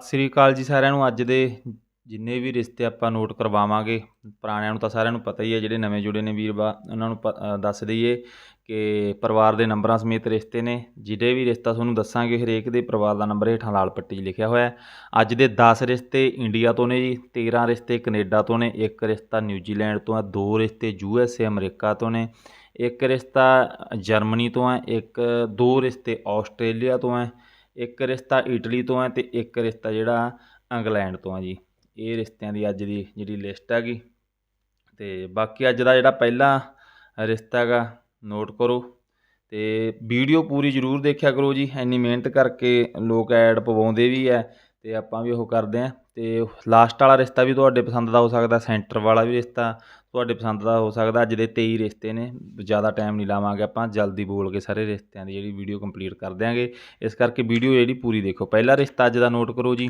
ਸਤਿ ਸ਼੍ਰੀ ਅਕਾਲ ਜੀ ਸਾਰਿਆਂ ਨੂੰ। ਅੱਜ ਦੇ ਜਿੰਨੇ ਵੀ ਰਿਸ਼ਤੇ ਆਪਾਂ ਨੋਟ ਕਰਵਾਵਾਂਗੇ, ਪੁਰਾਣਿਆਂ ਨੂੰ ਤਾਂ ਸਾਰਿਆਂ ਨੂੰ ਪਤਾ ਹੀ ਹੈ, ਜਿਹੜੇ ਨਵੇਂ ਜੁੜੇ ਨੇ ਵੀਰ ਬਾ, ਉਹਨਾਂ ਨੂੰ ਪ ਦੱਸ ਦਈਏ ਕਿ ਪਰਿਵਾਰ ਦੇ ਨੰਬਰਾਂ ਸਮੇਤ ਰਿਸ਼ਤੇ ਨੇ। ਜਿਹੜੇ ਵੀ ਰਿਸ਼ਤਾ ਤੁਹਾਨੂੰ ਦੱਸਾਂਗੇ, ਹਰੇਕ ਦੇ ਪਰਿਵਾਰ ਦਾ ਨੰਬਰ ਹੇਠਾਂ ਲਾਲ ਪੱਟੀ 'ਚ ਲਿਖਿਆ ਹੋਇਆ ਹੈ। ਅੱਜ ਦੇ 10 ਰਿਸ਼ਤੇ ਇੰਡੀਆ ਤੋਂ ਨੇ ਜੀ 13 ਰਿਸ਼ਤੇ ਕੈਨੇਡਾ ਤੋਂ ਨੇ, ਇੱਕ ਰਿਸ਼ਤਾ ਨਿਊਜ਼ੀਲੈਂਡ ਤੋਂ ਹੈ, ਦੋ ਰਿਸ਼ਤੇ ਯੂ ਐਸ ਏ, ਅਮਰੀਕਾ ਤੋਂ ਨੇ, ਇੱਕ ਰਿਸ਼ਤਾ ਜਰਮਨੀ ਤੋਂ ਹੈ, ਇੱਕ, ਦੋ ਰਿਸ਼ਤੇ ਆਸਟ੍ਰੇਲੀਆ ਤੋਂ ਹੈ ਇੱਕ ਰਿਸ਼ਤਾ ਇਟਲੀ ਤੋਂ ਹੈ ਅਤੇ ਇੱਕ ਰਿਸ਼ਤਾ ਜਿਹੜਾ ਇੰਗਲੈਂਡ ਤੋਂ ਆ ਜੀ। ਇਹ ਰਿਸ਼ਤਿਆਂ ਦੀ ਅੱਜ ਦੀ ਜਿਹੜੀ ਲਿਸਟ ਹੈਗੀ। ਅਤੇ ਬਾਕੀ ਅੱਜ ਦਾ ਜਿਹੜਾ ਪਹਿਲਾ ਰਿਸ਼ਤਾ ਹੈਗਾ, ਨੋਟ ਕਰੋ। ਅਤੇ ਵੀਡੀਓ ਪੂਰੀ ਜ਼ਰੂਰ ਦੇਖਿਆ ਕਰੋ ਜੀ। ਇੰਨੀ ਮਿਹਨਤ ਕਰਕੇ ਲੋਕ ਐਡ ਪਵਾਉਂਦੇ ਵੀ ਹੈ ਅਤੇ ਆਪਾਂ ਵੀ ਉਹ ਕਰਦੇ ਹਾਂ ਅਤੇ ਲਾਸਟ ਵਾਲਾ ਰਿਸ਼ਤਾ ਵੀ ਤੁਹਾਡੇ ਪਸੰਦ ਦਾ ਹੋ ਸਕਦਾ ਸੈਂਟਰ ਵਾਲਾ ਵੀ ਰਿਸ਼ਤਾ ਤੁਹਾਡੇ ਪਸੰਦ ਦਾ ਹੋ ਸਕਦਾ, ਅੱਜ ਦੇ 23 ਰਿਸ਼ਤੇ ਨੇ, ਜ਼ਿਆਦਾ ਟਾਈਮ ਨਹੀਂ ਲਾਵਾਂਗੇ ਆਪਾਂ, ਜਲਦੀ ਬੋਲ ਕੇ ਸਾਰੇ ਰਿਸ਼ਤਿਆਂ ਦੀ ਜਿਹੜੀ ਵੀਡੀਓ ਕੰਪਲੀਟ ਕਰ ਦਿਆਂਗੇ। ਇਸ ਕਰਕੇ ਵੀਡੀਓ ਜਿਹੜੀ ਪੂਰੀ ਦੇਖੋ, ਪਹਿਲਾ ਰਿਸ਼ਤਾ ਅੱਜ ਦਾ ਨੋਟ ਕਰੋ ਜੀ।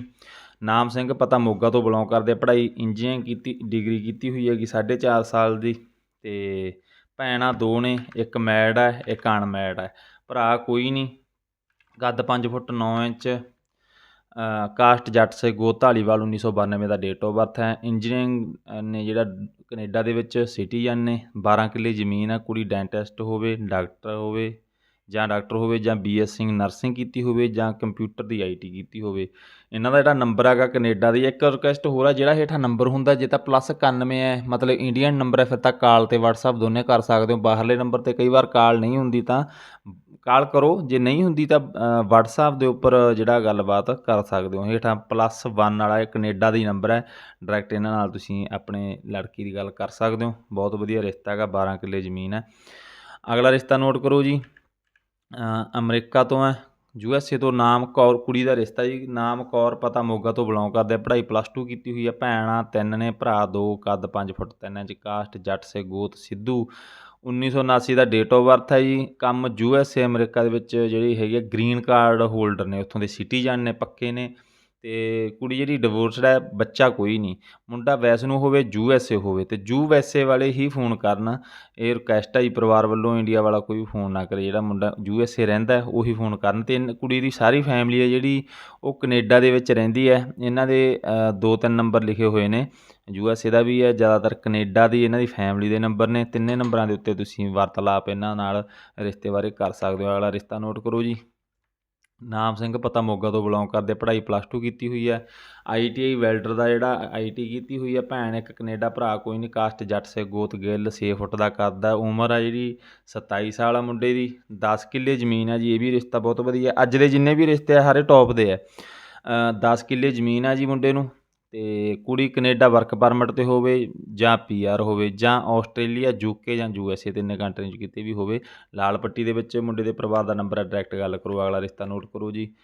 ਨਾਮ ਸਿੰਘ ਪਤਾ ਮੋਗਾ ਤੋਂ ਬਿਲੋਂਗ ਕਰਦੇ ਪੜ੍ਹਾਈ ਇੰਜੀਨੀਅਰਿੰਗ ਕੀਤੀ ਡਿਗਰੀ ਕੀਤੀ ਹੋਈ ਹੈਗੀ ਸਾਢੇ ਚਾਰ ਸਾਲ ਦੀ ਅਤੇ ਭੈਣਾਂ ਦੋ ਨੇ, ਇੱਕ ਮੈਡ ਹੈ ਇੱਕ ਅਨਮੈਡ ਹੈ ਭਰਾ ਕੋਈ ਨਹੀਂ ਕੱਦ 5 ਫੁੱਟ 9 ਇੰਚ ਕਾਸਟ ਜੱਟ ਸੇ ਗੋਤ ਧਾਲੀਵਾਲ 1992 ਦਾ ਡੇਟ ਆਫ ਬਰਥ ਹੈ। ਇੰਜੀਨੀਅਰਿੰਗ ਨੇ ਜਿਹੜਾ ਕੈਨੇਡਾ ਦੇ ਵਿੱਚ ਸਿਟੀਜ਼ਨ ਨੇ 12 ਕਿੱਲੇ ਜ਼ਮੀਨ ਆ ਕੁੜੀ ਡੈਂਟਿਸਟ ਹੋਵੇ ਡਾਕਟਰ ਹੋਵੇ, ਜਾਂ ਡਾਕਟਰ ਹੋਵੇ, ਜਾਂ ਬੀਐਸਸੀ ਨਰਸਿੰਗ ਕੀਤੀ ਹੋਵੇ, ਜਾਂ ਕੰਪਿਊਟਰ ਦੀ ਆਈਟੀ ਕੀਤੀ ਹੋਵੇ। ਇਹਨਾਂ ਦਾ ਜਿਹੜਾ ਨੰਬਰ ਹੈਗਾ ਕੈਨੇਡਾ ਦੀ ਇੱਕ ਰਿਕੁਐਸਟ ਹੋਰ ਆ ਜਿਹੜਾ ਹੇਠਾਂ ਨੰਬਰ ਹੁੰਦਾ, ਜੇ ਤਾਂ ਪਲੱਸ 91 ਹੈ, ਮਤਲਬ ਇੰਡੀਅਨ ਨੰਬਰ ਹੈ, ਫਿਰ ਤਾਂ ਕਾਲ ਤੇ WhatsApp ਦੋਨੇ ਕਰ ਸਕਦੇ ਹੋ। ਬਾਹਰਲੇ ਨੰਬਰ ਤੇ ਕਈ ਵਾਰ ਕਾਲ ਨਹੀਂ ਹੁੰਦੀ ਤਾਂ ਕਾਲ ਕਰੋ। ਜੇ ਨਹੀਂ ਹੁੰਦੀ ਤਾਂ ਅ, WhatsApp ਦੇ ਉੱਪਰ ਜਿਹੜਾ ਗੱਲਬਾਤ ਕਰ ਸਕਦੇ ਹੋ। ਹੇਠਾਂ ਪਲੱਸ 1 ਵਾਲਾ ਇਹ ਕੈਨੇਡਾ ਦੀ ਨੰਬਰ ਹੈ। ਡਾਇਰੈਕਟ ਇਹਨਾਂ ਨਾਲ ਤੁਸੀਂ ਆਪਣੇ ਲੜਕੀ ਦੀ ਗੱਲ ਕਰ ਸਕਦੇ ਹੋ। ਬਹੁਤ ਵਧੀਆ ਰਿਸ਼ਤਾ ਹੈਗਾ 12 ਕਿੱਲੇ ਜ਼ਮੀਨ ਹੈ। ਅਗਲਾ ਰਿਸ਼ਤਾ ਨੋਟ ਕਰੋ ਜੀ। ਅਮਰੀਕਾ ਤੋਂ ਹੈ। ਯੂ ਐਸ ਏ ਤੋਂ ਨਾਮ ਕੌਰ ਕੁੜੀ ਦਾ ਰਿਸ਼ਤਾ ਜੀ। ਨਾਮ ਕੌਰ ਪਤਾ ਮੋਗਾ ਤੋਂ ਬਿਲੋਂਗ ਕਰਦੇ ਆ। ਪੜ੍ਹਾਈ ਪਲੱਸ 2 ਕੀਤੀ ਹੋਈ ਹੈ ਭੈਣਾਂ ਤਿੰਨ ਨੇ ਭਰਾ ਦੋ ਕੱਦ 5 ਫੁੱਟ 3 ਇੰਚ ਕਾਸਟ ਜੱਟ ਸੇ ਗੋਤ ਸਿੱਧੂ। 1979 ਦਾ ਡੇਟ ਆਫ ਬਰਥ ਹੈ ਜੀ। ਕੰਮ ਯੂ ਐਸ ਏ ਅਮਰੀਕਾ ਦੇ ਵਿੱਚ ਜਿਹੜੀ ਹੈਗੀ ਹੈ ਗ੍ਰੀਨ ਕਾਰਡ ਹੋਲਡਰ ਨੇ, ਉੱਥੋਂ ਦੇ ਸਿਟੀਜ਼ਨ ਨੇ, ਪੱਕੇ ਨੇ। ਅਤੇ ਕੁੜੀ ਜਿਹੜੀ ਡਿਵੋਰਸਡ ਹੈ ਬੱਚਾ ਕੋਈ ਨਹੀਂ। ਮੁੰਡਾ ਵੈਸ ਹੋਵੇ ਯੂ ਐਸ ਏ ਹੋਵੇ ਅਤੇ ਯੂ ਐਸ ਏ ਵਾਲੇ ਹੀ ਫੋਨ ਕਰਨ। ਇਹ ਰਿਕੁਐਸਟ ਹੈ ਜੀ ਪਰਿਵਾਰ ਵੱਲੋਂ ਇੰਡੀਆ ਵਾਲਾ ਕੋਈ ਵੀ ਫੋਨ ਨਾ ਕਰੇ। ਜਿਹੜਾ ਮੁੰਡਾ ਯੂ ਐਸ ਏ ਰਹਿੰਦਾ ਉਹੀ ਫੋਨ ਕਰਨ। ਅਤੇ ਇਨ- ਕੁੜੀ ਦੀ ਸਾਰੀ ਫੈਮਿਲੀ ਹੈ ਜਿਹੜੀ ਉਹ ਕੈਨੇਡਾ ਦੇ ਵਿੱਚ ਰਹਿੰਦੀ ਹੈ। ਇਹਨਾਂ ਦੇ ਅ, ਦੋ ਤਿੰਨ ਨੰਬਰ ਲਿਖੇ ਹੋਏ ਨੇ। ਯੂ ਐਸ ਏ ਦਾ ਵੀ ਹੈ ਜ਼ਿਆਦਾਤਰ ਕੈਨੇਡਾ ਦੀ ਇਹਨਾਂ ਦੀ ਫੈਮਿਲੀ ਦੇ ਨੰਬਰ ਨੇ। ਤਿੰਨੇ ਨੰਬਰਾਂ ਦੇ ਉੱਤੇ ਤੁਸੀਂ ਵਾਰਤਾਲਾਪ ਇਹਨਾਂ ਨਾਲ ਰਿਸ਼ਤੇ ਬਾਰੇ ਕਰ ਸਕਦੇ ਹੋ। ਅਗਲਾ ਰਿਸ਼ਤਾ ਨੋਟ ਕਰੋ ਜੀ। ਨਾਮ ਸਿੰਘ ਪਤਾ ਮੋਗਾ ਤੋਂ ਬਿਲੋਂਗ ਕਰਦੇ, ਪੜ੍ਹਾਈ ਪਲੱਸ 2 ਕੀਤੀ ਹੋਈ ਹੈ। ਆਈਟੀਆਈ ਵੈਲਡਰ ਦਾ ਜਿਹੜਾ ਆਈਟੀ ਕੀਤੀ ਹੋਈ ਹੈ, ਭੈਣ ਇੱਕ ਕੈਨੇਡਾ ਭਰਾ, ਕੋਈ ਨਹੀਂ ਕਾਸਟ ਜੱਟ ਸੇ ਗੋਤ ਗਿੱਲ 6 ਫੁੱਟ ਦਾ ਕਰਦਾ, ਉਮਰ ਆ ਜਿਹੜੀ 27 ਸਾਲ ਆ ਮੁੰਡੇ ਦੀ 10 ਕਿੱਲੇ ਜ਼ਮੀਨ ਆ ਜੀ, ਇਹ ਵੀ ਰਿਸ਼ਤਾ ਬਹੁਤ ਵਧੀਆ, ਅੱਜ ਦੇ ਜਿੰਨੇ ਵੀ ਰਿਸ਼ਤੇ ਆ ਸਾਰੇ ਟੌਪ ਦੇ ਆ। 10 ਕਿੱਲੇ ਜ਼ਮੀਨ ਆ ਜੀ ਮੁੰਡੇ ਨੂੰ ਤੇ ਕੁੜੀ ਕੈਨੇਡਾ ਵਰਕ ਪਰਮਿਟ ਤੇ ਹੋਵੇ ਜਾਂ ਪੀਆਰ ਹੋਵੇ ਜਾਂ ਆਸਟ੍ਰੇਲੀਆ ਯੂਕੇ ਜਾਂ ਯੂਐਸਏ ਤਿੰਨੇ ਕੰਟਰੀਆਂ 'ਚ ਕਿਤੇ ਵੀ ਹੋਵੇ, ਲਾਲ ਪੱਟੀ ਦੇ ਵਿੱਚ ਮੁੰਡੇ ਦੇ ਪਰਿਵਾਰ ਦਾ ਨੰਬਰ ਹੈ ਡਾਇਰੈਕਟ ਗੱਲ ਕਰੋ, ਅਗਲਾ ਰਿਸ਼ਤਾ ਨੋਟ ਕਰੋ ਜੀ।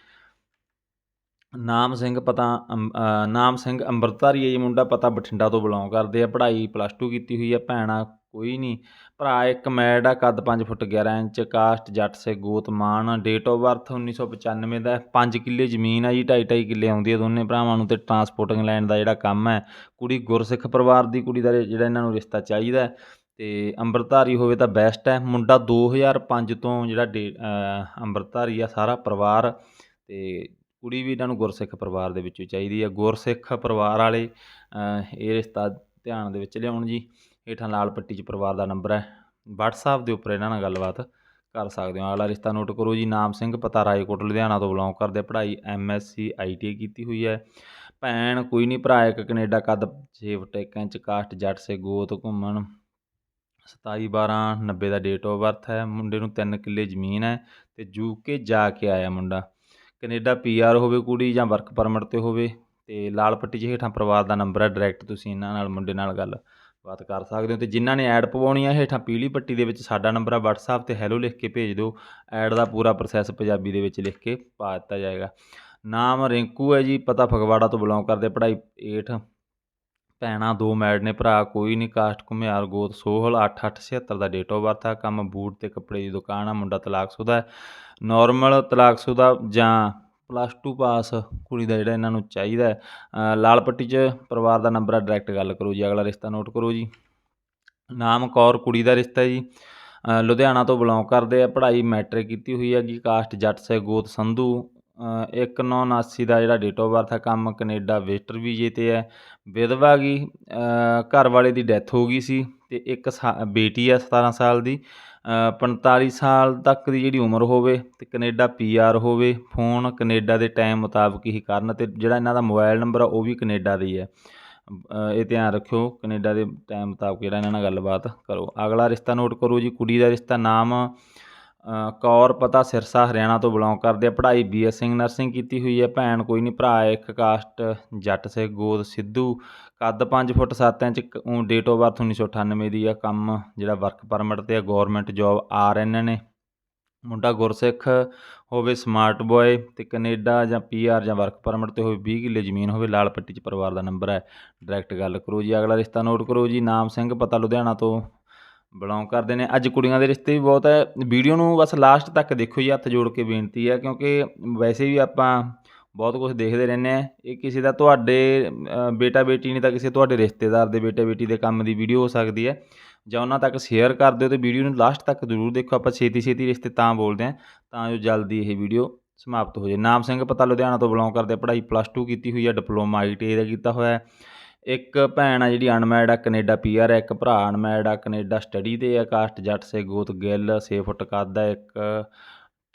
ਨਾਮ ਸਿੰਘ ਪਤਾ, ਅੰਮ- ਨਾਮ ਸਿੰਘ ਅੰਮ੍ਰਿਤਧਾਰੀ ਹੈ ਜੀ ਮੁੰਡਾ, ਪਤਾ ਬਠਿੰਡਾ ਤੋਂ ਬਿਲੋਂਗ ਕਰਦੇ ਆ, ਪੜ੍ਹਾਈ ਪਲੱਸ 2 ਕੀਤੀ ਹੋਈ ਹੈ ਭੈਣਾ ਕੋਈ ਨਹੀਂ। ਭਰਾ, ਇੱਕ ਮੈਡ ਆ, ਕੱਦ 5 ਫੁੱਟ 11 ਇੰਚ ਕਾਸਟ ਜੱਟ ਸੇ ਗੋਤ ਮਾਨ ਡੇਟ ਆਫ ਬਰਥ 1995 ਦਾ। 5 ਕਿੱਲੇ ਜ਼ਮੀਨ ਆ ਜੀ, ਢਾਈ ਢਾਈ ਕਿੱਲੇ ਆਉਂਦੀ ਹੈ ਦੋਨੇ ਭਰਾਵਾਂ ਨੂੰ ਤੇ ਟਰਾਂਸਪੋਰਟਿੰਗ ਲੈਣ ਦਾ ਜਿਹੜਾ ਕੰਮ ਹੈ। ਕੁੜੀ ਗੁਰਸਿੱਖ ਪਰਿਵਾਰ ਦੀ, ਕੁੜੀ ਦਾ ਜਿਹੜਾ ਇਹਨਾਂ ਨੂੰ ਰਿਸ਼ਤਾ ਚਾਹੀਦਾ ਹੈ। ਤੇ ਅੰਮ੍ਰਿਤਧਾਰੀ ਹੋਵੇ ਤਾਂ ਬੈਸਟ ਹੈ। ਮੁੰਡਾ 2005 ਤੋਂ ਜਿਹੜਾ ਡੇ ਅੰਮ੍ਰਿਤਧਾਰੀ ਆ, ਸਾਰਾ ਪਰਿਵਾਰ। ਤੇ ਕੁੜੀ ਵੀ ਇਹਨਾਂ ਨੂੰ ਗੁਰਸਿੱਖ ਪਰਿਵਾਰ ਦੇ ਵਿੱਚੋਂ ਚਾਹੀਦੀ ਆ। ਗੁਰਸਿੱਖ ਪਰਿਵਾਰ ਵਾਲੇ ਇਹ ਰਿਸ਼ਤਾ ਧਿਆਨ ਦੇ ਵਿੱਚ ਲਿਆਉਣ ਜੀ। ਹੇਠਾਂ ਲਾਲ ਪੱਟੀ 'ਚ ਪਰਿਵਾਰ ਦਾ ਨੰਬਰ ਹੈ। WhatsApp ਦੇ ਉੱਪਰ ਇਹਨਾਂ ਨਾਲ ਗੱਲਬਾਤ ਕਰ ਸਕਦੇ ਹੋ। ਅਗਲਾ ਰਿਸ਼ਤਾ ਨੋਟ ਕਰੋ ਜੀ। ਨਾਮ ਸਿੰਘ ਪਤਾ ਰਾਏਕੋਟ ਲੁਧਿਆਣਾ ਤੋਂ ਬਿਲੋਂਗ ਕਰਦੇ। ਆ, ਪੜ੍ਹਾਈ ਐਮਐਸਸੀ ਆਈਟੀਆਈ ਕੀਤੀ ਹੋਈ ਹੈ। ਭੈਣ ਕੋਈ ਨਹੀਂ ਭਰਾ ਇੱਕ ਕੈਨੇਡਾ ਕੱਦ 6 ਫੁੱਟ 1 ਇੰਚ ਕਾਸਟ ਜੱਟ ਸੇ ਗੋਤ ਘੁੰਮਣ। 27 12 90 ਦਾ ਡੇਟ ਆਫ ਬਰਥ ਹੈ। ਮੁੰਡੇ ਨੂੰ 3 ਕਿੱਲੇ ਜ਼ਮੀਨ ਹੈ ਤੇ ਯੂਕੇ ਜਾ ਕੇ ਆਇਆ ਮੁੰਡਾ। ਕੈਨੇਡਾ ਪੀਆਰ ਹੋਵੇ ਕੁੜੀ ਜਾਂ ਵਰਕ ਪਰਮਿਟ ਤੇ ਹੋਵੇ। ਤੇ ਲਾਲ ਪੱਟੀ 'ਚ ਹੇਠਾਂ ਪਰਿਵਾਰ ਦਾ ਨੰਬਰ ਹੈ ਡਾਇਰੈਕਟ ਤੁਸੀਂ ਇਹਨਾਂ ਨਾਲ, ਮੁੰਡੇ ਨਾਲ ਗੱਲ ਬਾਤ ਕਰ ਸਕਦੇ ਹੋ ਤੇ ਜਿਨ੍ਹਾਂ ਨੇ ਐਡ ਪਵਾਉਣੀ ਹੈ ਹੇਠਾਂ ਪੀਲੀ ਪੱਟੀ ਦੇ ਵਿੱਚ ਸਾਡਾ ਨੰਬਰ ਹੈ WhatsApp ਤੇ ਹੈਲੋ ਲਿਖ ਕੇ ਭੇਜ ਦਿਓ। ਐਡ ਦਾ ਪੂਰਾ ਪ੍ਰੋਸੈਸ ਪੰਜਾਬੀ ਦੇ ਵਿੱਚ ਲਿਖ ਕੇ ਪਾ ਦਿੱਤਾ ਜਾਏਗਾ। ਨਾਮ ਰਿੰਕੂ ਹੈ ਜੀ, ਪਤਾ ਫਗਵਾੜਾ ਤੋਂ ਬਿਲੋਂਗ ਕਰਦੇ, ਪੜ੍ਹਾਈ 8 ਭੈਣਾਂ ਦੋ ਮੈਡ ਨੇ, ਭਰਾ ਕੋਈ ਨਹੀਂ, ਕਾਸਟ ਘੁਮਿਆਰ, ਗੋਤ ਸੋਹਲ 8876 ਦਾ ਡੇਟ ਆਫ ਬਰਥ ਆ, ਕੰਮ ਬੂਟ ਤੇ ਕੱਪੜੇ ਦੀ ਦੁਕਾਨ ਆ, ਮੁੰਡਾ ਤਲਾਕਸ਼ੁਦਾ ਹੈ। ਨਾਰਮਲ ਤਲਾਕਸ਼ੁਦਾ ਜਾਂ ਪਲੱਸ 2 ਪਾਸ ਕੁੜੀ ਦਾ ਜਿਹੜਾ ਇਹਨਾਂ ਨੂੰ ਚਾਹੀਦਾ ਹੈ। ਲਾਲ ਪੱਟੀ 'ਚ ਪਰਿਵਾਰ ਦਾ ਨੰਬਰ ਆ ਡਾਇਰੈਕਟ ਗੱਲ ਕਰੋ ਜੀ, ਅਗਲਾ ਰਿਸ਼ਤਾ ਨੋਟ ਕਰੋ ਜੀ। ਨਾਮ ਕੌਰ, ਕੁੜੀ ਦਾ ਰਿਸ਼ਤਾ ਜੀ। ਲੁਧਿਆਣਾ ਤੋਂ ਬਿਲੋਂਗ ਕਰਦੇ ਆ, ਪੜ੍ਹਾਈ ਮੈਟ੍ਰਿਕ ਕੀਤੀ ਹੋਈ ਹੈ ਜੀ ਕਾਸਟ ਜੱਟ ਸੇ ਗੋਤ, ਸੰਧੂ। 1979 ਦਾ ਜਿਹੜਾ ਡੇਟ ਆਫ ਬਰਥ ਹੈ ਕੰਮ ਕੈਨੇਡਾ ਵਿਜ਼ਟਰ ਵੀਜ਼ੇ 'ਤੇ ਹੈ। ਵਿਧਵਾ ਗੀ ਘਰ ਵਾਲੇ ਦੀ ਡੈਥ ਹੋ ਗਈ ਸੀ। ਅਤੇ ਇੱਕ ਸਾ, ਬੇਟੀ ਆ 17 ਸਾਲ ਦੀ 45 ਸਾਲ ਤੱਕ ਦੀ ਜਿਹੜੀ ਉਮਰ ਹੋਵੇ ਅਤੇ ਕੈਨੇਡਾ ਪੀ ਆਰ ਹੋਵੇ, ਫੋਨ ਕੈਨੇਡਾ ਦੇ ਟਾਈਮ ਮੁਤਾਬਕ ਹੀ ਕਰਨ ਅਤੇ ਜਿਹੜਾ ਇਹਨਾਂ ਦਾ ਮੋਬਾਈਲ ਨੰਬਰ ਆ ਉਹ ਵੀ ਕੈਨੇਡਾ ਦਾ ਹੀ ਹੈ ਇਹ ਧਿਆਨ ਰੱਖਿਓ, ਕੈਨੇਡਾ ਦੇ ਟਾਈਮ ਮੁਤਾਬਕ ਜਿਹੜਾ ਇਹਨਾਂ ਨਾਲ ਗੱਲਬਾਤ ਕਰੋ। ਅਗਲਾ ਰਿਸ਼ਤਾ ਨੋਟ ਕਰੋ ਜੀ, ਕੁੜੀ ਦਾ ਰਿਸ਼ਤਾ, ਨਾਮ ਕੌਰ ਪਤਾ ਸਿਰਸਾ ਹਰਿਆਣਾ ਤੋਂ ਬਿਲੋਂਗ ਕਰਦੇ ਆ। ਪੜ੍ਹਾਈ ਬੀ ਐਸ ਸਿੰਘ ਨਰਸਿੰਗ ਕੀਤੀ ਹੋਈ ਹੈ। ਭੈਣ ਕੋਈ ਨਹੀਂ, ਭਰਾ ਇੱਕ ਕਾਸਟ ਜੱਟ ਸੇ ਗੋਦ ਸਿੱਧੂ। ਕੱਦ 5 foot 7 inch date of birth 1998 ਦੀ ਆ। ਕੰਮ ਜਿਹੜਾ ਵਰਕ ਪਰਮਿਟ ਤੇ ਆ ਗਵਰਨਮੈਂਟ ਜੌਬ ਆਰ ਐਨ ਨੇ। ਮੁੰਡਾ ਗੁਰਸਿੱਖ ਹੋਵੇ ਸਮਾਰਟ ਬॉय ਤੇ ਕੈਨੇਡਾ ਜਾਂ ਪੀਆਰ ਜਾਂ ਵਰਕ ਪਰਮਿਟ ਤੇ ਹੋਵੇ 20 ਕਿੱਲੇ ਜ਼ਮੀਨ ਹੋਵੇ, ਲਾਲ ਪੱਟੀ 'ਚ ਪਰਿਵਾਰ ਦਾ ਨੰਬਰ ਹੈ। ਡਾਇਰੈਕਟ ਗੱਲ ਕਰੋ ਜੀ। ਅਗਲਾ ਰਿਸ਼ਤਾ ਨੋਟ ਕਰੋ ਜੀ। ਨਾਮ ਸਿੰਘ, ਪਤਾ ਲੁਧਿਆਣਾ ਤੋਂ। ਬਿਲੋਂਗ ਕਰਦੇ ਨੇ। ਅੱਜ ਕੁੜੀਆਂ ਦੇ ਰਿਸ਼ਤੇ ਵੀ ਬਹੁਤ ਹੈ। ਵੀਡੀਓ ਨੂੰ ਬਸ ਲਾਸਟ ਤੱਕ ਦੇਖੋ ਜੀ, ਹੱਥ ਜੋੜ ਕੇ ਬੇਨਤੀ ਹੈ, ਕਿਉਂਕਿ ਵੈਸੇ ਵੀ ਆਪਾਂ ਬਹੁਤ ਕੁਝ ਦੇਖਦੇ ਰਹਿੰਦੇ ਆ ਇਹ ਕਿਸੇ ਦਾ ਤੁਹਾਡੇ ਬੇਟਾ ਬੇਟੀ ਨਹੀਂ ਤਾਂ ਕਿਸੇ ਤੁਹਾਡੇ ਰਿਸ਼ਤੇਦਾਰ ਦੇ ਬੇਟੇ ਬੇਟੀ ਦੇ ਕੰਮ ਦੀ ਵੀਡੀਓ ਹੋ ਸਕਦੀ ਹੈ। ਜਾਂ ਉਹਨਾਂ ਤੱਕ ਸ਼ੇਅਰ ਕਰ ਦਿਓ ਤੇ ਵੀਡੀਓ ਨੂੰ ਲਾਸਟ ਤੱਕ ਜ਼ਰੂਰ ਦੇਖੋ। ਆਪਾਂ ਛੇਤੀ ਛੇਤੀ ਰਿਸ਼ਤੇ ਤਾਂ ਬੋਲਦੇ ਆ ਤਾਂ ਜੋ ਜਲਦੀ ਇਹ ਵੀਡੀਓ ਸਮਾਪਤ ਹੋ ਜਾਏ। ਨਾਮ ਸਿੰਘ ਪਤਾ ਲੁਧਿਆਣਾ ਤੋਂ ਬਿਲੋਂਗ ਕਰਦੇ ਪੜ੍ਹਾਈ ਪਲੱਸ 2 ਕੀਤੀ ਹੋਈ ਹੈ ਡਿਪਲੋਮਾ ਆਈਟੀਆਈ ਦਾ ਕੀਤਾ ਹੋਇਆ ਇੱਕ ਭੈਣ ਆ ਜਿਹੜੀ ਅਨਮੈਰਿਡ ਆ, ਕੈਨੇਡਾ ਪੀਆਰ ਆ, ਇੱਕ ਭਰਾ ਅਨਮੈਰਿਡ ਆ, ਕੈਨੇਡਾ ਸਟੱਡੀ ਤੇ ਆ, ਕਾਸਟ ਜੱਟ ਸੇ ਗੋਤ ਗਿੱਲ 6 ਫੁੱਟ ਕੱਦ ਆ, ਇੱਕ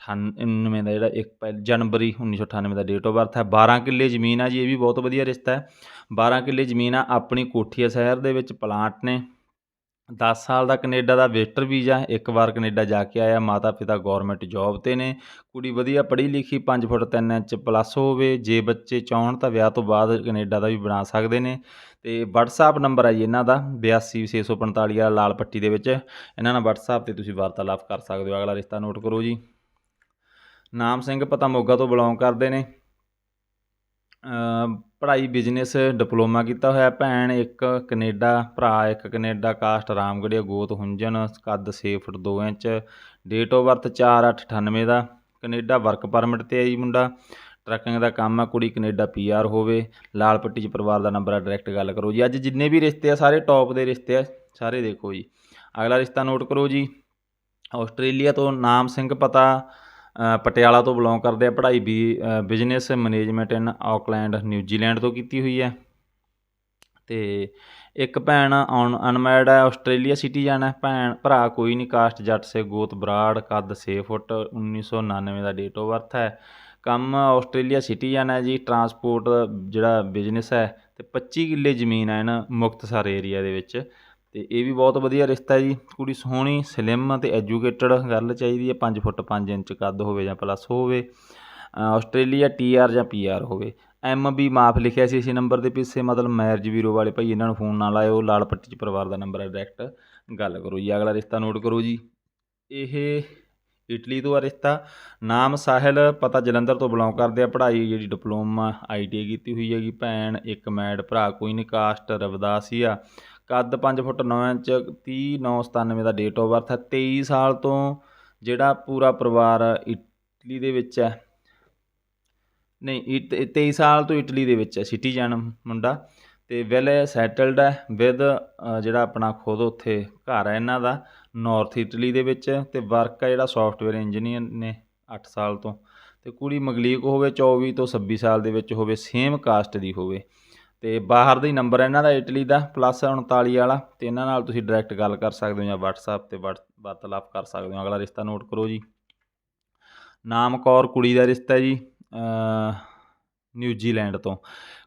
98 ਦਾ ਜਿਹੜਾ ਇੱਕ ਜਨਵਰੀ 1998 ਦਾ ਡੇਟ ਆਫ ਬਰਥ ਹੈ 12 ਕਿੱਲੇ ਜ਼ਮੀਨ ਆ ਜੀ, ਇਹ ਵੀ ਬਹੁਤ ਵਧੀਆ ਰਿਸ਼ਤਾ ਹੈ। 12 ਕਿੱਲੇ ਜ਼ਮੀਨ ਆ, ਆਪਣੀ ਕੋਠੀ ਆ ਸ਼ਹਿਰ ਦੇ ਵਿੱਚ, ਪਲਾਂਟ ਨੇ। 10 ਸਾਲ ਦਾ ਕੈਨੇਡਾ ਦਾ ਵਿਜ਼ਟਰ ਵੀਜ਼ਾ ਇੱਕ ਵਾਰ ਕੈਨੇਡਾ ਜਾ ਕੇ ਆਇਆ ਮਾਤਾ ਪਿਤਾ ਗਵਰਨਮੈਂਟ ਜੌਬ ਤੇ ਨੇ। ਕੁੜੀ ਵਧੀਆ ਪੜ੍ਹੀ ਲਿਖੀ 5 ਫੁੱਟ 3 ਇੰਚ ਪਲੱਸ ਹੋਵੇ। ਜੇ ਬੱਚੇ ਚਾਹਣ ਤਾਂ ਵਿਆਹ ਤੋਂ ਬਾਅਦ ਕੈਨੇਡਾ ਦਾ ਵੀ ਬਣਾ ਸਕਦੇ ਨੇ। ਤੇ WhatsApp ਨੰਬਰ ਹੈ ਜੀ ਇਹਨਾਂ ਦਾ 82645 ਵਾਲਾ ਲਾਲ ਪੱਟੀ ਦੇ ਵਿੱਚ। ਇਹਨਾਂ ਨਾਲ WhatsApp ਤੇ ਤੁਸੀਂ ਵਾਰਤਾਲਾਪ ਕਰ ਸਕਦੇ ਹੋ। ਅਗਲਾ ਰਿਸ਼ਤਾ ਨੋਟ ਕਰੋ ਜੀ। ਨਾਮ ਸਿੰਘ ਪਤਾ ਮੋਗਾ ਤੋਂ ਬਿਲੋਂਗ ਕਰਦੇ ਨੇ। ਪੜ੍ਹਾਈ ਬਿਜ਼ਨਸ ਡਿਪਲੋਮਾ ਕੀਤਾ ਹੋਇਆ ਭੈਣ, ਇੱਕ ਕੈਨੇਡਾ ਭਰਾ, ਇੱਕ ਕੈਨੇਡਾ ਕਾਸਟ ਰਾਮਗੜੀਆ ਗੋਤ ਹੁੰਜਨ ਕੱਦ 6 foot 2 inch date of birth 4898 ਦਾ, ਕੈਨੇਡਾ ਵਰਕ ਪਰਮਿਟ ਤੇ ਹੈ ਜੀ ਮੁੰਡਾ ਟਰੱਕਿੰਗ ਦਾ ਕੰਮ ਆ, ਕੁੜੀ ਕੈਨੇਡਾ ਪੀਆਰ ਹੋਵੇ, ਲਾਲ ਪੱਟੀ 'ਚ ਪਰਿਵਾਰ ਦਾ ਨੰਬਰ ਆ ਡਾਇਰੈਕਟ ਗੱਲ ਕਰੋ ਜੀ। ਅੱਜ ਜਿੰਨੇ ਵੀ ਰਿਸ਼ਤੇ ਆ, ਸਾਰੇ ਟੌਪ ਦੇ ਰਿਸ਼ਤੇ ਆ, ਸਾਰੇ ਦੇਖੋ ਜੀ। ਅਗਲਾ ਰਿਸ਼ਤਾ ਨੋਟ ਕਰੋ ਜੀ। ਆਸਟ੍ਰੇਲੀਆ ਤੋਂ ਨਾਮ ਸਿੰਘ ਪਤਾ ਪਟਿਆਲਾ ਤੋਂ ਬਿਲੋਂਗ ਕਰਦੇ ਆ ਪੜ੍ਹਾਈ ਵੀ business management in Auckland New Zealand ਤੋਂ ਕੀਤੀ ਹੋਈ ਹੈ। ਤੇ ਇੱਕ ਭੈਣ ਔਨ ਅਨਮੈਰਿਡ ਹੈ, ਆਸਟ੍ਰੇਲੀਆ ਸਿਟੀਜ਼ਨ ਹੈ। ਭੈਣ, ਭਰਾ ਕੋਈ ਨਹੀਂ ਕਾਸਟ ਜੱਟ ਸੇ ਗੋਤ, ਬਰਾੜ, ਕੱਦ 6 ਫੁੱਟ 1999 ਦਾ ਡੇਟ ਆਫ ਬਰਥ ਹੈ। ਕੰਮ ਆਸਟ੍ਰੇਲੀਆ ਸਿਟੀਜ਼ਨ ਹੈ ਜੀ ਟਰਾਂਸਪੋਰਟ ਜਿਹੜਾ ਬਿਜ਼ਨਸ ਹੈ, ਤੇ 25 ਕਿੱਲੇ ਜ਼ਮੀਨ ਹੈ ਨਾ ਮੁਕਤਸਰ ਏਰੀਆ ਦੇ ਵਿੱਚ। ਤੇ ਇਹ ਵੀ ਬਹੁਤ ਵਧੀਆ ਰਿਸ਼ਤਾ ਹੈ ਜੀ। ਕੁੜੀ ਸੋਹਣੀ ਸਲਿਮ ਅਤੇ ਐਜੂਕੇਟਡ ਗੱਲ ਚਾਹੀਦੀ ਹੈ 5 ਫੁੱਟ 5 ਇੰਚ ਕੱਦ ਹੋਵੇ ਜਾਂ ਪਲੱਸ ਹੋਵੇ ਆਸਟ੍ਰੇਲੀਆ ਟੀਆਰ ਜਾਂ ਪੀਆਰ ਹੋਵੇ। ਐਮ ਬੀ ਮਾਫ ਲਿਖਿਆ ਸੀ ਇਸੇ ਨੰਬਰ ਦੇ ਪਿੱਛੇ, ਮਤਲਬ ਮੈਰਿਜ ਵੀਰੋ ਵਾਲੇ ਭਾਈ ਇਹਨਾਂ ਨੂੰ ਫੋਨ ਨਾ ਲਾਇਓ, ਲਾਲ ਪੱਟੀ 'ਚ ਪਰਿਵਾਰ ਦਾ ਨੰਬਰ ਹੈ ਡਾਇਰੈਕਟ ਗੱਲ ਕਰੋ ਜੀ, ਅਗਲਾ ਰਿਸ਼ਤਾ ਨੋਟ ਕਰੋ ਜੀ। ਇਹ ਇਟਲੀ ਤੋਂ ਆ ਰਿਸ਼ਤਾ। ਨਾਮ ਸਾਹਿਲ, ਪਤਾ ਜਲੰਧਰ ਤੋਂ ਬਿਲੋਂਗ ਕਰਦੇ ਆ, ਪੜ੍ਹਾਈ ਜਿਹੜੀ ਡਿਪਲੋਮਾ ਆਈਟੀਆਈ ਕੀਤੀ ਹੋਈ ਹੈਗੀ, ਭੈਣ, ਇੱਕ ਮੈਡ ਭਰਾ, ਕੋਈ ਨਹੀਂ ਕਾਸਟ ਰਵਦਾਸ ਆ। ਕੱਦ 5 ਫੁੱਟ 9 ਇੰਚ 30 9 97 ਦਾ ਡੇਟ ਆਫ ਬਰਥ ਹੈ। 23 ਸਾਲ ਤੋਂ ਜਿਹੜਾ ਪੂਰਾ ਪਰਿਵਾਰ ਇਟਲੀ ਦੇ ਵਿੱਚ ਹੈ। ਨਹੀਂ 23 ਸਾਲ ਤੋਂ ਇਟਲੀ ਦੇ ਵਿੱਚ ਹੈ ਸਿਟੀਜ਼ਨ ਮੁੰਡਾ। ਤੇ ਵੈਲ ਸੈਟਲਡ ਹੈ ਵਿਦ ਜਿਹੜਾ ਆਪਣਾ ਖੁਦ ਉੱਥੇ ਘਰ ਹੈ ਇਹਨਾਂ ਦਾ ਨਾਰਥ ਇਟਲੀ ਦੇ ਵਿੱਚ। ਤੇ ਵਰਕ ਹੈ ਜਿਹੜਾ ਸੌਫਟਵੇਅਰ ਇੰਜੀਨੀਅਰ ਨੇ 8 ਸਾਲ ਤੋਂ। ਤੇ ਕੁੜੀ ਮਗਲੀਕ ਹੋਵੇ 24 ਤੋਂ 26 ਸਾਲ ਦੇ ਵਿੱਚ ਹੋਵੇ ਸੇਮ ਕਾਸਟ ਦੀ ਹੋਵੇ। ਤੇ ਬਾਹਰ ਦਾ ਹੀ ਨੰਬਰ ਇਹਨਾਂ ਦਾ ਇਟਲੀ ਦਾ ਪਲੱਸ 39 ਵਾਲਾ, ਤੇ ਇਹਨਾਂ ਨਾਲ ਤੁਸੀਂ ਡਾਇਰੈਕਟ ਗੱਲ ਕਰ ਸਕਦੇ ਹੋ ਜਾਂ WhatsApp ਤੇ ਵਾਰਤਾਲਾਪ ਕਰ ਸਕਦੇ ਹੋ। ਅਗਲਾ ਰਿਸ਼ਤਾ ਨੋਟ ਕਰੋ ਜੀ। ਨਾਮ ਕੌਰ, ਕੁੜੀ ਦਾ ਰਿਸ਼ਤਾ ਜੀ ਨਿਊਜ਼ੀਲੈਂਡ ਤੋਂ।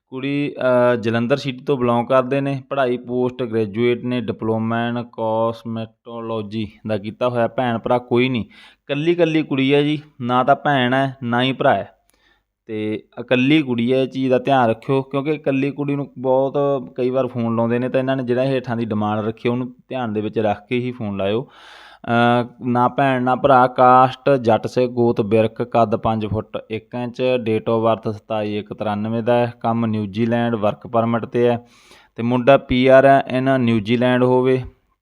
ਕੁੜੀ ਜਲੰਧਰ ਸਿਟੀ ਤੋਂ ਬਿਲੋਂਗ ਕਰਦੇ ਨੇ, ਪੜ੍ਹਾਈ ਪੋਸਟ ਗ੍ਰੈਜੂਏਟ ਨੇ ਡਿਪਲੋਮਾ ਇਨ ਕੋਸਮੈਟੋਲੋਜੀ ਦਾ ਕੀਤਾ ਹੋਇਆ ਭੈਣ ਭਰਾ ਕੋਈ ਨਹੀਂ। ਕੱਲੀ ਕੱਲੀ ਕੁੜੀ ਹੈ ਜੀ, ਨਾ ਤਾਂ ਭੈਣ ਹੈ, ਨਾ ਹੀ ਭਰਾ ਹੈ। ਅਤੇ ਇਕੱਲੀ ਕੁੜੀ ਹੈ, ਇਹ ਚੀਜ਼ ਦਾ ਧਿਆਨ ਰੱਖਿਓ, ਕਿਉਂਕਿ ਇਕੱਲੀ ਕੁੜੀ ਨੂੰ ਬਹੁਤ ਕਈ ਵਾਰ ਫੋਨ ਲਾਉਂਦੇ ਨੇ, ਤਾਂ ਇਹਨਾਂ ਨੇ ਜਿਹੜਾ ਹੇਠਾਂ ਦੀ ਡਿਮਾਂਡ ਰੱਖੀ, ਉਹਨੂੰ ਧਿਆਨ ਦੇ ਵਿੱਚ ਰੱਖ ਕੇ ਹੀ ਫੋਨ ਲਾਇਓ। ਨਾ ਭੈਣ, ਨਾ ਭਰਾ, ਕਾਸਟ, ਜੱਟ ਸੇ ਗੋਤ ਬਿਰਕ ਕੱਦ 5 foot 1 inch date of birth 27193 ਦਾ ਹੈ, ਕੰਮ ਨਿਊਜ਼ੀਲੈਂਡ ਵਰਕ ਪਰਮਿਟ ਤੇ ਹੈ, ਤੇ ਮੁੰਡਾ ਪੀਆਰ ਹੈ, ਇਹਨਾਂ ਨਿਊਜ਼ੀਲੈਂਡ ਹੋਵੇ।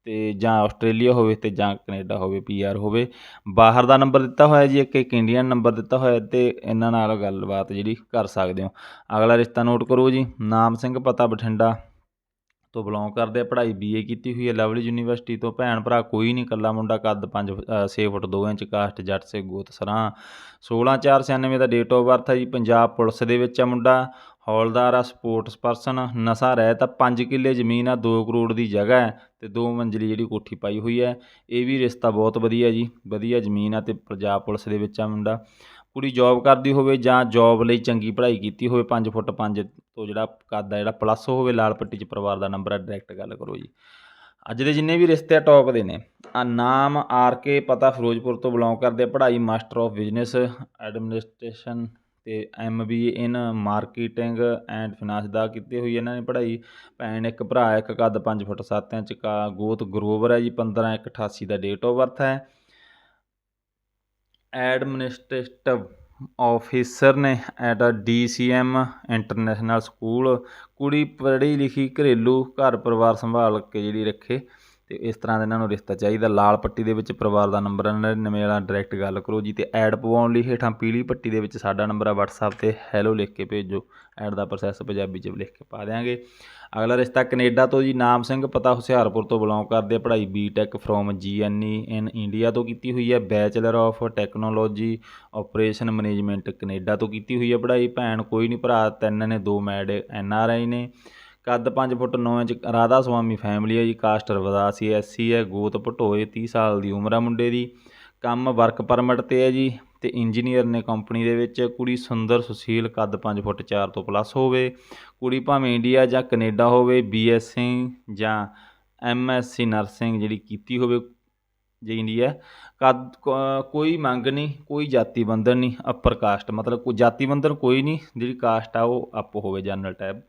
ਤੇ ਜਾਂ ਆਸਟ੍ਰੇਲੀਆ ਹੋਵੇ ਤੇ ਜਾਂ ਕੈਨੇਡਾ ਹੋਵੇ ਪੀਆਰ ਹੋਵੇ। ਬਾਹਰ ਦਾ ਨੰਬਰ ਦਿੱਤਾ ਹੋਇਆ ਜੀ, ਇੱਕ ਇੱਕ ਇੰਡੀਅਨ ਨੰਬਰ ਦਿੱਤਾ ਹੋਇਆ ਤੇ ਇਹਨਾਂ ਨਾਲ ਗੱਲਬਾਤ ਜਿਹੜੀ ਕਰ ਸਕਦੇ ਹੋ। ਅਗਲਾ ਰਿਸ਼ਤਾ ਨੋਟ ਕਰੋ ਜੀ, ਨਾਮ ਸਿੰਘ ਪਤਾ ਬਠਿੰਡਾ ਤੋਂ ਬਿਲੋਂਗ ਕਰਦੇ ਆ, ਪੜ੍ਹਾਈ ਬੀਏ ਕੀਤੀ ਹੋਈ ਹੈ, ਲਵਲੀ ਯੂਨੀਵਰਸਿਟੀ ਤੋਂ ਭੈਣ ਭਰਾ, ਕੋਈ ਨਹੀਂ ਇਕੱਲਾ ਮੁੰਡਾ, ਕੱਦ 5 6 ਫੁੱਟ 2 ਇੰਚ, ਕਾਸਟ, ਜੱਟ ਸੇ ਗੋਤ ਸਰਾਂ। 16496 ਦਾ ਡੇਟ ਆਫ ਬਰਥ ਹੈ ਜੀ, ਪੰਜਾਬ ਪੁਲਿਸ ਦੇ ਵਿੱਚ ਆ ਮੁੰਡਾ। ਹੌਲਦਾਰ ਆ ਸਪੋਰਟਸ ਪਰਸਨ ਨਸ਼ਾ ਰਹਿਤ ਆ 5 ਕਿੱਲੇ ਜ਼ਮੀਨ ਆ 2 ਕਰੋੜ ਦੀ ਜਗ੍ਹਾ ਹੈ ਤੇ ਦੋ ਮੰਜ਼ਲੀ ਜਿਹੜੀ ਕੋਠੀ ਪਾਈ ਹੋਈ ਹੈ। ਇਹ ਵੀ ਰਿਸ਼ਤਾ ਬਹੁਤ ਵਧੀਆ ਜੀ, ਵਧੀਆ ਜ਼ਮੀਨ ਆ ਤੇ ਪੰਜਾਬ ਪੁਲਿਸ ਦੇ ਵਿੱਚ ਆ ਮੁੰਡਾ। ਕੁੜੀ ਜੌਬ ਕਰਦੀ ਹੋਵੇ ਜਾਂ ਜੌਬ ਲਈ ਚੰਗੀ ਪੜ੍ਹਾਈ ਕੀਤੀ ਹੋਵੇ 5 ਫੁੱਟ 5 ਤੋਂ ਜਿਹੜਾ ਕੱਦ ਆ, ਜਿਹੜਾ ਪਲੱਸ ਹੋਵੇ, ਲਾਲ ਪੱਟੀ 'ਚ ਪਰਿਵਾਰ ਦਾ ਨੰਬਰ ਆ ਡਾਇਰੈਕਟ ਗੱਲ ਕਰੋ ਜੀ। ਅੱਜ ਦੇ ਜਿੰਨੇ ਵੀ ਰਿਸ਼ਤੇ ਆ ਟੌਪ ਦੇ ਨੇ। ਆ ਨਾਮ ਆਰ ਕੇ ਪਤਾ ਫਿਰੋਜ਼ਪੁਰ ਤੋਂ ਬਿਲੋਂਗ ਕਰਦੇ ਆ, ਪੜ੍ਹਾਈ ਮਾਸਟਰ ਆਫ ਬਿਜ਼ਨਸ ਐਡਮਿਨਿਸਟ੍ਰੇਸ਼ਨ ਅਤੇ M B A in marketing and finance ਦਾ ਕੀਤੀ ਹੋਈ ਇਹਨਾਂ ਨੇ ਪੜ੍ਹਾਈ। ਭੈਣ ਇੱਕ ਭਰਾ, ਇੱਕ ਕੱਦ ਪੰਜ ਫੁੱਟ ਸੱਤ ਇੰਚ ਕਾ, ਗੋਤ ਗਰੋਵਰ ਹੈ ਜੀ 15 ਇੱਕ 88 ਦਾ ਡੇਟ ਆਫ ਬਰਥ ਹੈ। ਐਡਮਿਨਿਸਟ੍ਰੇਟਿਵ ਆਫਿਸਰ ਨੇ at a DCM international school ਕੁੜੀ ਪੜ੍ਹੀ ਲਿਖੀ ਘਰੇਲੂ ਘਰ ਪਰਿਵਾਰ ਸੰਭਾਲ ਕੇ ਜਿਹੜੀ ਰੱਖੇ। ਤੇ ਇਸ ਤਰ੍ਹਾਂ ਦਾ ਇਹਨਾਂ ਨੂੰ ਰਿਸ਼ਤਾ ਚਾਹੀਦਾ। ਲਾਲ ਪੱਟੀ ਦੇ ਵਿੱਚ ਪਰਿਵਾਰ ਦਾ ਨੰਬਰ ਨਵੇਂ ਵਾਲਾ ਡਾਇਰੈਕਟ ਗੱਲ ਕਰੋ ਜੀ ਤੇ ਐਡ ਪਵਾਉਣ ਲਈ ਹੇਠਾਂ ਪੀਲੀ ਪੱਟੀ ਦੇ ਵਿੱਚ ਸਾਡਾ ਨੰਬਰ ਆ WhatsApp ਤੇ ਹੈਲੋ ਲਿਖ ਕੇ ਭੇਜੋ। ਐਡ ਦਾ ਪ੍ਰੋਸੈਸ ਪੰਜਾਬੀ 'ਚ ਲਿਖ ਕੇ ਪਾ ਦਿਆਂਗੇ। ਅਗਲਾ ਰਿਸ਼ਤਾ ਕੈਨੇਡਾ ਤੋਂ ਜੀ, ਨਾਮ ਸਿੰਘ ਪਤਾ ਹੁਸ਼ਿਆਰਪੁਰ ਤੋਂ ਬਿਲੋਂਗ ਕਰਦੇ ਆ। ਪੜ੍ਹਾਈ BTech from GNE in India ਤੋਂ ਕੀਤੀ ਹੋਈ ਹੈ bachelor of technology operation management Canada ਤੋਂ ਕੀਤੀ ਹੋਈ ਹੈ ਪੜ੍ਹਾਈ। ਭੈਣ, ਕੋਈ ਨਹੀਂ ਭਰਾ, ਤਿੰਨ ਨੇ, ਦੋ ਮੈਡ, ਐਨ ਆਰ ਆਈ ਨੇ। ਕੱਦ 5 foot 9 inch, Radha Soami family ਹੈ ਜੀ ਕਾਸਟ ਰਵਦਾਸੀ ਐਸਸੀ ਹੈ, ਗੋਤ ਭਟੋਏ 30 ਸਾਲ ਦੀ ਉਮਰ ਆ ਮੁੰਡੇ ਦੀ। ਕੰਮ ਵਰਕ ਪਰਮਿਟ ਤੇ ਹੈ ਜੀ ਤੇ ਇੰਜੀਨੀਅਰ ਨੇ ਕੰਪਨੀ ਦੇ ਵਿੱਚ ਕੁੜੀ ਸੁੰਦਰ ਸੁਸ਼ੀਲ ਕੱਦ 5 ਫੁੱਟ 4 ਤੋਂ ਪਲੱਸ ਹੋਵੇ, ਕੁੜੀ ਭਾਵੇਂ ਇੰਡੀਆ ਜਾਂ ਕੈਨੇਡਾ ਹੋਵੇ ਬੀਐਸਸੀ ਜਾਂ ਐਮਐਸਸੀ ਨਰਸਿੰਗ ਜਿਹੜੀ ਕੀਤੀ ਹੋਵੇ ਜੇ ਇੰਡੀਆ ਕੱਦ ਕੋਈ ਮੰਗ ਨਹੀਂ, ਕੋਈ ਜਾਤੀ ਬੰਧਨ ਨਹੀਂ ਅਪਰ ਕਾਸਟ ਮਤਲਬ ਕੋਈ ਜਾਤੀ ਬੰਧਨ ਕੋਈ ਨਹੀਂ, ਜਿਹੜੀ ਕਾਸਟ ਆ ਉਹ ਅਪ ਹੋਵੇ ਜਨਰਲ ਟੈਬ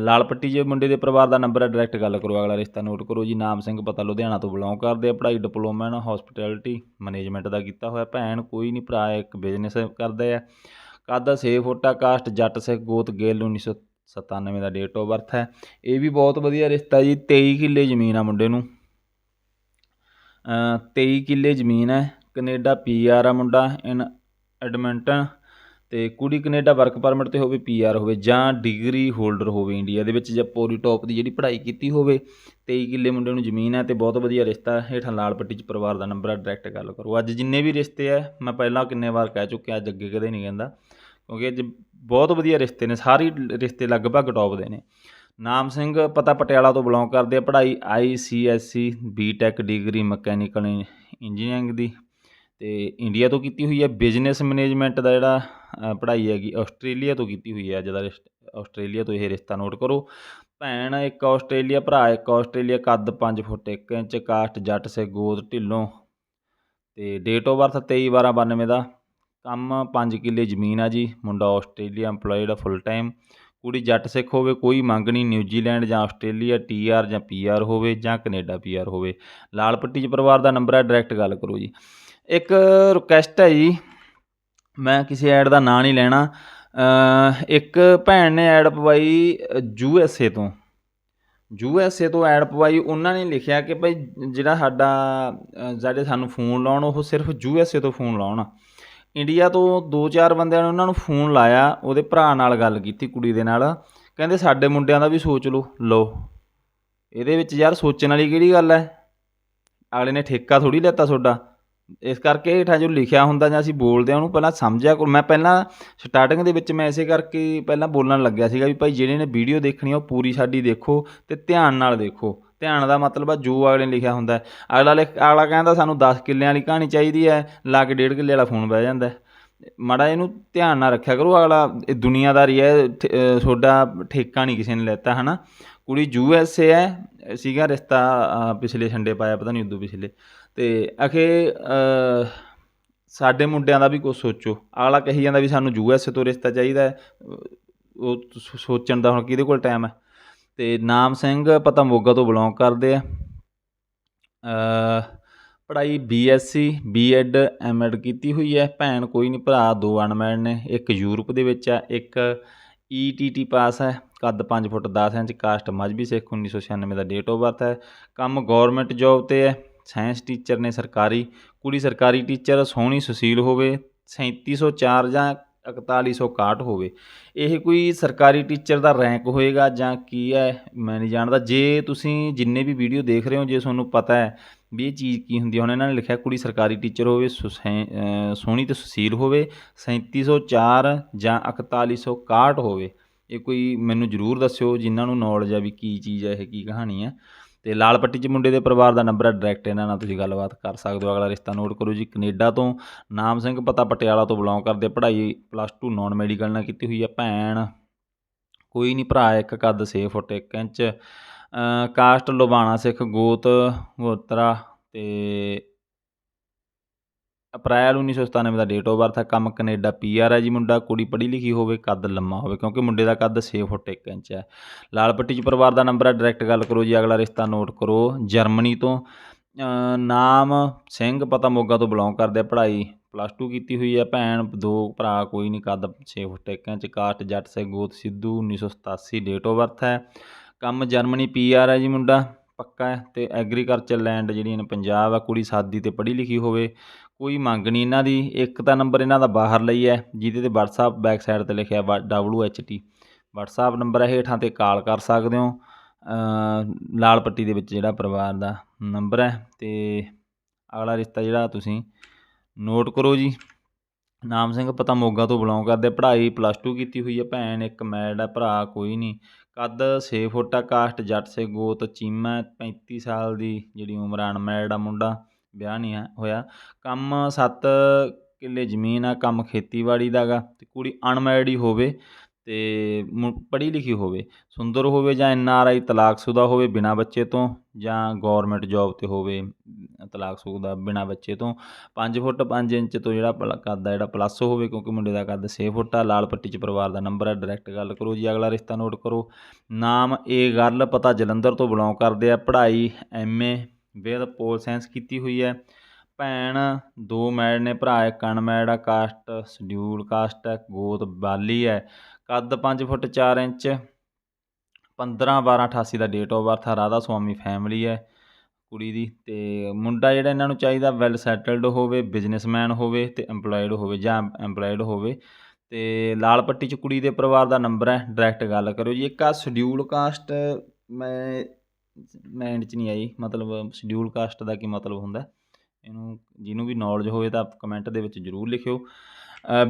ਲਾਲ ਪੱਟੀ ਜੇ ਮੁੰਡੇ ਦੇ ਪਰਿਵਾਰ ਦਾ ਨੰਬਰ ਹੈ ਡਾਇਰੈਕਟ ਗੱਲ ਕਰੋ, ਅਗਲਾ ਰਿਸ਼ਤਾ ਨੋਟ ਕਰੋ ਜੀ, ਨਾਮ ਸਿੰਘ ਪਤਾ ਲੁਧਿਆਣਾ ਤੋਂ ਬਿਲੋਂਗ ਕਰਦੇ ਆ, ਪੜ੍ਹਾਈ ਡਿਪਲੋਮਾ ਇਨ ਹਸਪਿਟੈਲਿਟੀ ਮੈਨੇਜਮੈਂਟ ਦਾ ਕੀਤਾ ਹੋਇਆ, ਭੈਣ ਕੋਈ ਨਹੀਂ ਭਰਾ ਇੱਕ ਬਿਜ਼ਨਸ ਕਰਦੇ ਆ। ਕੱਦ 6 ਫੁੱਟ ਆ ਕਾਸਟ ਜੱਟ ਸਿੱਖ ਗੋਤ ਗੇਲ 1997 ਦਾ ਡੇਟ ਆਫ ਬਰਥ ਹੈ। ਇਹ ਵੀ ਬਹੁਤ ਵਧੀਆ ਰਿਸ਼ਤਾ ਜੀ 23 ਕਿੱਲੇ ਜ਼ਮੀਨ ਆ ਮੁੰਡੇ ਨੂੰ। 23 ਕਿੱਲੇ ਜ਼ਮੀਨ ਹੈ, ਕੈਨੇਡਾ ਪੀਆਰ ਆ ਮੁੰਡਾ ਇਨ ਐਡਮਿੰਟਨ ਤੇ ਕੁੜੀ ਕੈਨੇਡਾ ਵਰਕ ਪਰਮਿਟ ਤੇ ਹੋਵੇ ਪੀਆਰ ਹੋਵੇ ਜਾਂ ਡਿਗਰੀ ਹੋਲਡਰ ਹੋਵੇ ਇੰਡੀਆ ਦੇ ਵਿੱਚ, ਜਾਂ ਪੂਰੀ ਟੌਪ ਦੀ ਜਿਹੜੀ ਪੜ੍ਹਾਈ ਕੀਤੀ ਹੋਵੇ 23 ਕਿੱਲੇ ਮੁੰਡੇ ਨੂੰ ਜ਼ਮੀਨ ਹੈ ਤੇ ਬਹੁਤ ਵਧੀਆ ਰਿਸ਼ਤਾ ਹੇਠਾਂ ਲਾਲ ਪੱਟੀ 'ਚ ਪਰਿਵਾਰ ਦਾ ਨੰਬਰ ਆ ਡਾਇਰੈਕਟ ਗੱਲ ਕਰੋ। ਅੱਜ ਜਿੰਨੇ ਵੀ ਰਿਸ਼ਤੇ ਆ, ਮੈਂ ਪਹਿਲਾਂ ਕਿੰਨੇ ਵਾਰ ਕਹਿ ਚੁੱਕਿਆ, ਅੱਜ ਅੱਗੇ ਕਦੇ ਨਹੀਂ ਕਹਿੰਦਾ, ਕਿਉਂਕਿ ਅੱਜ ਬਹੁਤ ਵਧੀਆ ਰਿਸ਼ਤੇ ਨੇ, ਸਾਰੇ ਰਿਸ਼ਤੇ ਲਗਭਗ ਟੌਪ ਦੇ ਨੇ। ਨਾਮ ਸਿੰਘ ਪਤਾ ਪਟਿਆਲਾ ਤੋਂ ਬਿਲੋਂਗ ਕਰਦੇ ਆ, ਪੜ੍ਹਾਈ ICSC BTech degree mechanical engineering ਦੀ, ਤੇ ਇੰਡੀਆ ਤੋਂ ਕੀਤੀ ਹੋਈ ਹੈ। ਬਿਜ਼ਨਸ ਮੈਨੇਜਮੈਂਟ ਦਾ ਜਿਹੜਾ ਪੜ੍ਹਾਈ ਹੈਗੀ ਆਸਟ੍ਰੇਲੀਆ ਤੋਂ ਕੀਤੀ ਹੋਈ ਹੈ, ਅੱਜ ਦਾ ਆਸਟ੍ਰੇਲੀਆ ਤੋਂ ਇਹ ਰਿਸ਼ਤਾ ਨੋਟ ਕਰੋ। ਭੈਣ ਇੱਕ ਆਸਟ੍ਰੇਲੀਆ, ਭਰਾ ਇੱਕ ਆਸਟ੍ਰੇਲੀਆ, ਕੱਦ 5 ਫੁੱਟ 1 ਇੰਚ, ਕਾਸਟ ਜੱਟ ਸੇ ਗੋਦ ਢਿੱਲੋਂ। ਤੇ ਡੇਟ ਆਫ ਬਰਥ 23 12 92 ਦਾ। ਕੰਮ 5 ਕਿੱਲੇ ਜ਼ਮੀਨ ਆ ਜੀ, ਮੁੰਡਾ ਆਸਟ੍ਰੇਲੀਆ EMPLOYED ਆ ਫੁੱਲ ਟਾਈਮ ਕੁੜੀ ਜੱਟ ਸਿੱਖ ਹੋਵੇ, ਕੋਈ ਮੰਗ ਨਹੀਂ ਨਿਊਜ਼ੀਲੈਂਡ ਜਾਂ ਆਸਟ੍ਰੇਲੀਆ ਟੀਆਰ ਜਾਂ ਪੀਆਰ ਹੋਵੇ ਜਾਂ ਕੈਨੇਡਾ ਪੀਆਰ ਹੋਵੇ। ਲਾਲ ਪੱਟੀ 'ਚ ਪਰਿਵਾਰ ਦਾ ਨੰਬਰ ਹੈ ਡਾਇਰੈਕਟ ਗੱਲ ਕਰੋ ਜੀ। ਇੱਕ ਰਿਕੁਐਸਟ ਹੈ ਜੀ ਮੈਂ ਕਿਸੇ ਐਡ ਦਾ ਨਾਂ ਨਹੀਂ ਲੈਣਾ। ਇੱਕ ਭੈਣ ਨੇ ਐਡ ਪਵਾਈ ਯੂ ਐਸ ਏ ਤੋਂ। ਯੂ ਐਸ ਏ ਤੋਂ ਐਡ ਪਵਾਈ, ਉਹਨਾਂ ਨੇ ਲਿਖਿਆ ਕਿ ਭਾਈ ਜਿਹੜਾ ਸਾਡਾ ਜਿਹੜੇ ਸਾਨੂੰ ਫੋਨ ਲਾਉਣ, ਉਹ ਸਿਰਫ ਯੂ ਐਸ ਏ ਤੋਂ ਫੋਨ ਲਾਉਣ। ਇੰਡੀਆ ਤੋਂ ਦੋ ਚਾਰ ਬੰਦਿਆਂ ਨੇ ਉਹਨਾਂ ਨੂੰ ਫੋਨ ਲਾਇਆ, ਉਹਦੇ ਭਰਾ ਨਾਲ ਗੱਲ ਕੀਤੀ ਕੁੜੀ ਦੇ ਨਾਲ। ਕਹਿੰਦੇ ਸਾਡੇ ਮੁੰਡਿਆਂ ਦਾ ਵੀ ਸੋਚ ਲਓ ਲਓ। ਇਹਦੇ ਵਿੱਚ ਯਾਰ ਸੋਚਣ ਵਾਲੀ ਕਿਹੜੀ ਗੱਲ ਹੈ ਅਗਲੇ ਨੇ ਠੇਕਾ ਥੋੜੀ ਲੈਤਾ ਤੁਹਾਡਾ ਇਸ ਕਰਕੇ ਹੇਠਾਂ ਜੋ ਲਿਖਿਆ ਹੁੰਦਾ ਜਾਂ ਅਸੀਂ ਬੋਲਦੇ ਆ ਉਹਨੂੰ ਪਹਿਲਾਂ ਸਮਝਿਆ ਕਰੋ। ਮੈਂ ਪਹਿਲਾਂ ਸਟਾਰਟਿੰਗ ਦੇ ਵਿੱਚ ਮੈਂ ਇਸੇ ਕਰਕੇ ਪਹਿਲਾਂ ਬੋਲਣ ਲੱਗਿਆ ਸੀਗਾ ਵੀ ਭਾਈ ਜਿਹੜੇ ਨੇ ਵੀਡੀਓ ਦੇਖਣੀ ਆ, ਉਹ ਪੂਰੀ ਸਾਡੀ ਦੇਖੋ ਤੇ ਧਿਆਨ ਨਾਲ ਦੇਖੋ। ਧਿਆਨ ਦਾ ਮਤਲਬ ਆ ਜੋ ਅਗਲੇ ਨੇ ਲਿਖਿਆ ਹੁੰਦਾ ਅਗਲਾ ਲਿਖ, ਅਗਲਾ ਕਹਿੰਦਾ ਸਾਨੂੰ 10 ਕਿੱਲਿਆਂ ਵਾਲੀ ਕਹਾਣੀ ਚਾਹੀਦੀ ਹੈ, ਲਾ ਕੇ ਡੇਢ ਕਿੱਲੇ ਵਾਲਾ ਫੋਨ ਬਹਿ ਜਾਂਦਾ ਮਾੜਾ ਇਹਨੂੰ ਧਿਆਨ ਨਾਲ ਰੱਖਿਆ ਕਰੋ, ਅਗਲਾ ਇਹ ਦੁਨੀਆਦਾਰੀ ਹੈ ਤੁਹਾਡਾ ਠੇਕਾ ਨਹੀਂ ਕਿਸੇ ਨੇ ਲੈਤਾ, ਹਨਾ? ਕੁੜੀ ਯੂ ਐਸ ਏ ਹੈ, ਸੀਗਾ ਰਿਸ਼ਤਾ ਪਿਛਲੇ ਸੰਡੇ ਪਾਇਆ, ਪਤਾ ਨਹੀਂ ਉਦੋਂ ਪਿਛਲੇ। ਅਤੇ ਅਖੇ ਸਾਡੇ ਮੁੰਡਿਆਂ ਦਾ ਵੀ ਕੁਛ ਸੋਚੋ। ਅਗਲਾ ਕਹੀ ਜਾਂਦਾ ਵੀ ਸਾਨੂੰ ਯੂ ਐਸ ਏ ਤੋਂ ਰਿਸ਼ਤਾ ਚਾਹੀਦਾ ਉਹ ਸੋਚਣ ਦਾ ਹੁਣ ਕਿਹਦੇ ਕੋਲ ਟਾਈਮ ਹੈ? ਅਤੇ ਨਾਮ ਸਿੰਘ ਪਤਾ ਮੋਗਾ ਤੋਂ ਬਿਲੋਂਗ ਕਰਦੇ ਆ। ਪੜ੍ਹਾਈ ਬੀਐਸਸੀ ਬੀਐਡ ਐਮਐਡ ਕੀਤੀ ਹੋਈ ਹੈ। ਭੈਣ ਕੋਈ ਨਹੀਂ ਭਰਾ ਦੋ ਅਨਮੈਡ ਨੇ। ਇੱਕ ਯੂਰਪ ਦੇ ਵਿੱਚ ਆ ਇੱਕ ਈਟੀਟੀ ਪਾਸ ਹੈ। ਕੱਦ 5 foot 10 inch, caste Mazhabi Sikh 1996 ਦਾ ਡੇਟ ਆਫ ਬਰਥ ਹੈ। ਕੰਮ ਗਵਰਨਮੈਂਟ ਜੌਬ ਤੇ ਹੈ। ਸਾਇੰਸ ਟੀਚਰ ਨੇ ਸਰਕਾਰੀ, ਕੁੜੀ ਸਰਕਾਰੀ ਟੀਚਰ, ਸੋਹਣੀ ਸੁਸ਼ੀਲ ਹੋਵੇ 3704 ਜਾਂ 4161 ਹੋਵੇ। ਇਹ ਕੋਈ ਸਰਕਾਰੀ ਟੀਚਰ ਦਾ ਰੈਂਕ ਹੋਏਗਾ ਜਾਂ ਕੀ ਹੈ, ਮੈਂ ਨਹੀਂ ਜਾਣਦਾ। ਜੇ ਤੁਸੀਂ ਜਿੰਨੇ ਵੀ ਵੀਡੀਓ ਦੇਖ ਰਹੇ ਹੋ, ਜੇ ਤੁਹਾਨੂੰ ਪਤਾ ਹੈ ਵੀ ਇਹ ਚੀਜ਼ ਕੀ ਹੁੰਦੀ ਹੈ, ਹੁਣ ਇਹਨਾਂ ਨੇ ਲਿਖਿਆ ਕੁੜੀ ਸਰਕਾਰੀ ਟੀਚਰ ਹੋਵੇ ਸੁਸੈ- ਅਹ, ਸੋਹਣੀ ਤੇ ਸੁਸ਼ੀਲ ਹੋਵੇ 3704 ਜਾਂ 4161 ਹੋਵੇ। ਇਹ ਕੋਈ ਮੈਨੂੰ ਜ਼ਰੂਰ ਦੱਸਿਓ, ਜਿਨ੍ਹਾਂ ਨੂੰ ਨੌਲੇਜ ਆ ਵੀ ਕੀ ਚੀਜ਼ ਹੈ, ਇਹ ਕੀ ਕਹਾਣੀ ਹੈ। ਤੇ ਲਾਲ ਪੱਟੀ 'ਚ ਮੁੰਡੇ ਦੇ ਪਰਿਵਾਰ ਦਾ ਨੰਬਰ ਹੈ ਡਾਇਰੈਕਟ ਇਹਨਾਂ ਨਾਲ ਤੁਸੀਂ ਗੱਲਬਾਤ ਕਰ ਸਕਦੇ ਹੋ। ਅਗਲਾ ਰਿਸ਼ਤਾ ਨੋਟ ਕਰੋ ਜੀ, ਕੈਨੇਡਾ ਤੋਂ ਨਾਮ ਸਿੰਘ ਪਤਾ ਪਟਿਆਲਾ ਤੋਂ ਬਿਲੋਂਗ ਕਰਦੇ ਪੜ੍ਹਾਈ ਪਲੱਸ 2 ਨਾਨ ਮੈਡੀਕਲ ਨਾਲ ਕੀਤੀ ਹੋਈ ਹੈ ਭੈਣ। ਕੋਈ ਨਹੀਂ ਭਰਾ, ਇੱਕ ਕੱਦ 6 ਫੁੱਟ 1 ਇੰਚ। ਕਾਸਟ ਲੋਬਾਣਾ ਸਿੱਖ ਗੋਤ, ਗੋਤਰਾ ਤੇ ਅਪ੍ਰੈਲ 1997 ਦਾ ਡੇਟ ਆਫ ਬਰਥ ਹੈ ਕੰਮ ਕੈਨੇਡਾ ਪੀਆਰ ਹੈ ਜੀ ਮੁੰਡਾ, ਕੁੜੀ ਪੜ੍ਹੀ ਲਿਖੀ ਹੋਵੇ, ਕੱਦ ਲੰਮਾ ਹੋਵੇ, ਕਿਉਂਕਿ ਮੁੰਡੇ ਦਾ ਕੱਦ 6 ਫੁੱਟ 1 ਇੰਚ ਹੈ ਲਾਲ ਪੱਟੀ 'ਚ ਪਰਿਵਾਰ ਦਾ ਨੰਬਰ ਹੈ ਡਾਇਰੈਕਟ ਗੱਲ ਕਰੋ ਜੀ, ਅਗਲਾ ਰਿਸ਼ਤਾ ਨੋਟ ਕਰੋ, ਜਰਮਨੀ ਤੋਂ। ਨਾਮ ਸਿੰਘ, ਪਤਾ ਮੋਗਾ ਤੋਂ ਬਿਲੋਂਗ ਕਰਦੇ ਆ, ਪੜ੍ਹਾਈ ਪਲੱਸ 2 ਕੀਤੀ ਹੋਈ ਹੈ ਭੈਣ, ਦੋ ਭਰਾ, ਕੋਈ ਨਹੀਂ ਕੱਦ 6 ਫੁੱਟ 1 ਇੰਚ ਕਾਸਟ ਜੱਟ ਸੇ ਗੋਤ, ਸਿੱਧੂ 1987 ਡੇਟ ਆਫ ਬਰਥ ਹੈ ਕੰਮ ਜਰਮਨੀ ਪੀਆਰ ਹੈ ਜੀ ਮੁੰਡਾ, ਪੱਕਾ ਹੈ, ਤੇ ਐਗਰੀਕਲਚਰ ਲੈਂਡ ਜਿਹੜੀ ਨੇ ਪੰਜਾਬ ਆ, ਕੁੜੀ ਸਾਦੀ ਤੇ ਪੜ੍ਹੀ ਲਿਖੀ ਹੋਵੇ ਕੋਈ ਮੰਗ ਨਹੀਂ ਇਹਨਾਂ ਦੀ। ਇੱਕ ਤਾਂ ਨੰਬਰ ਇਹਨਾਂ ਦਾ ਬਾਹਰ ਲਈ ਹੈ, ਜਿਹਦੇ ਤੇ WhatsApp ਬੈਕ ਸਾਈਡ ਤੇ ਲਿਖਿਆ WHT WhatsApp ਨੰਬਰ ਹੈ ਹੇਠਾਂ ਤੇ ਕਾਲ ਕਰ ਸਕਦੇ ਹੋ। ਲਾਲ ਪੱਟੀ ਦੇ ਵਿੱਚ ਜਿਹੜਾ ਪਰਿਵਾਰ ਦਾ ਨੰਬਰ ਹੈ ਤੇ ਅਗਲਾ ਰਿਸ਼ਤਾ ਜਿਹੜਾ ਤੁਸੀਂ ਨੋਟ ਕਰੋ ਜੀ। ਨਾਮ ਸਿੰਘ ਪਤਾ ਮੋਗਾ ਤੋਂ ਬਿਲੋਂਗ ਕਰਦੇ, ਪੜ੍ਹਾਈ ਪਲੱਸ 2 ਕੀਤੀ ਹੋਈ ਹੈ, ਭੈਣ ਇੱਕ ਮੈਡ ਹੈ, ਭਰਾ ਕੋਈ ਨਹੀਂ। ਕੱਦ 6 ਫੁੱਟ ਆ, ਕਾਸਟ ਜੱਟ ਸੇ ਗੋਤ ਚੀਮਾ 35 ਸਾਲ ਦੀ ਜਿਹੜੀ ਉਮਰ ਅਨਮੈਡ ਆ ਮੁੰਡਾ। ਵਿਆਹ ਨਹੀਂ ਹੈ, ਹੋਇਆ। ਕੰਮ ਸੱਤ ਕਿੱਲੇ ਜ਼ਮੀਨ ਆ, ਕੰਮ ਖੇਤੀਬਾੜੀ ਦਾ ਗਾ ਅਤੇ ਕੁੜੀ ਅਨਮੈਰਿਡ ਹੀ ਹੋਵੇ ਅਤੇ ਮੁ- ਪੜ੍ਹੀ ਲਿਖੀ ਹੋਵੇ, ਸੁੰਦਰ ਹੋਵੇ ਜਾਂ ਐਨ ਆਰ ਆਈ ਤਲਾਕਸ਼ੁਦਾ ਹੋਵੇ ਬਿਨਾਂ ਬੱਚੇ ਤੋਂ ਜਾਂ ਗੌਰਮੈਂਟ ਜੋਬ ਤੇ ਹੋਵੇ ਤਲਾਕਸ਼ੁਦਾ ਬਿਨਾਂ ਬੱਚੇ ਤੋਂ। 5 ਫੁੱਟ 5 ਇੰਚ ਤੋਂ ਜਿਹੜਾ ਪਲ- ਕੱਦ ਆ ਜਿਹੜਾ ਪਲੱਸ ਹੋਵੇ ਕਿਉਂਕਿ ਮੁੰਡੇ ਦਾ ਕੱਦ 6 ਫੁੱਟ ਆ, ਲਾਲ ਪੱਟੀ 'ਚ ਪਰਿਵਾਰ ਦਾ ਨੰਬਰ ਆ ਡਾਇਰੈਕਟ ਗੱਲ ਕਰੋ ਜੀ, ਅਗਲਾ ਰਿਸ਼ਤਾ ਨੋਟ ਕਰੋ। ਨਾਮ ਇਹ ਗੱਲ ਪਤਾ ਜਲੰਧਰ ਤੋਂ ਬਿਲੋਂਗ ਕਰਦੇ ਆ, ਪੜ੍ਹਾਈ ਐਮਏ ਵਿਦ ਪੋਲ ਸਾਇੰਸ ਕੀਤੀ ਹੋਈ ਹੈ। ਭੈਣ ਦੋ ਮੈਡ ਨੇ, ਭਰਾ ਇੱਕ ਅਨਮੈਡ ਆ, ਕਾਸਟ ਸ਼ਡਿਊਲ ਕਾਸਟ ਹੈ, ਗੋਤ ਬਾਲੀ ਹੈ। ਕੱਦ 5 ਫੁੱਟ 4 ਇੰਚ 15 12 88 ਦਾ ਡੇਟ ਆਫ ਬਰਥ ਆ, ਰਾਧਾ ਸੁਆਮੀ ਫੈਮਿਲੀ ਹੈ ਕੁੜੀ ਦੀ। ਤੇ ਮੁੰਡਾ ਜਿਹੜਾ ਇਹਨਾਂ ਨੂੰ ਚਾਹੀਦਾ ਵੈਲ ਸੈਟਲਡ ਹੋਵੇ ਬਿਜ਼ਨਸਮੈਨ ਹੋਵੇ ਤੇ EMPLOYED ਹੋਵੇ ਜਾਂ EMPLOYED ਹੋਵੇ। ਤੇ ਲਾਲ ਪੱਟੀ 'ਚ ਕੁੜੀ ਦੇ ਪਰਿਵਾਰ ਦਾ ਨੰਬਰ ਹੈ ਡਾਇਰੈਕਟ ਗੱਲ ਕਰਿਓ ਜੀ। ਇੱਕ ਆ ਸ਼ਡਿਊਲ ਕਾਸਟ, ਮੈਂ ਮਾਈਂਡ 'ਚ ਨਹੀਂ ਆਈ ਮਤਲਬ ਸ਼ਡਿਊਲ ਕਾਸਟ ਦਾ ਕੀ ਮਤਲਬ ਹੁੰਦਾ। ਇਹਨੂੰ ਜਿਹਨੂੰ ਵੀ ਨੌਲੇਜ ਹੋਵੇ ਤਾਂ ਕਮੈਂਟ ਦੇ ਵਿੱਚ ਜ਼ਰੂਰ ਲਿਖਿਓ।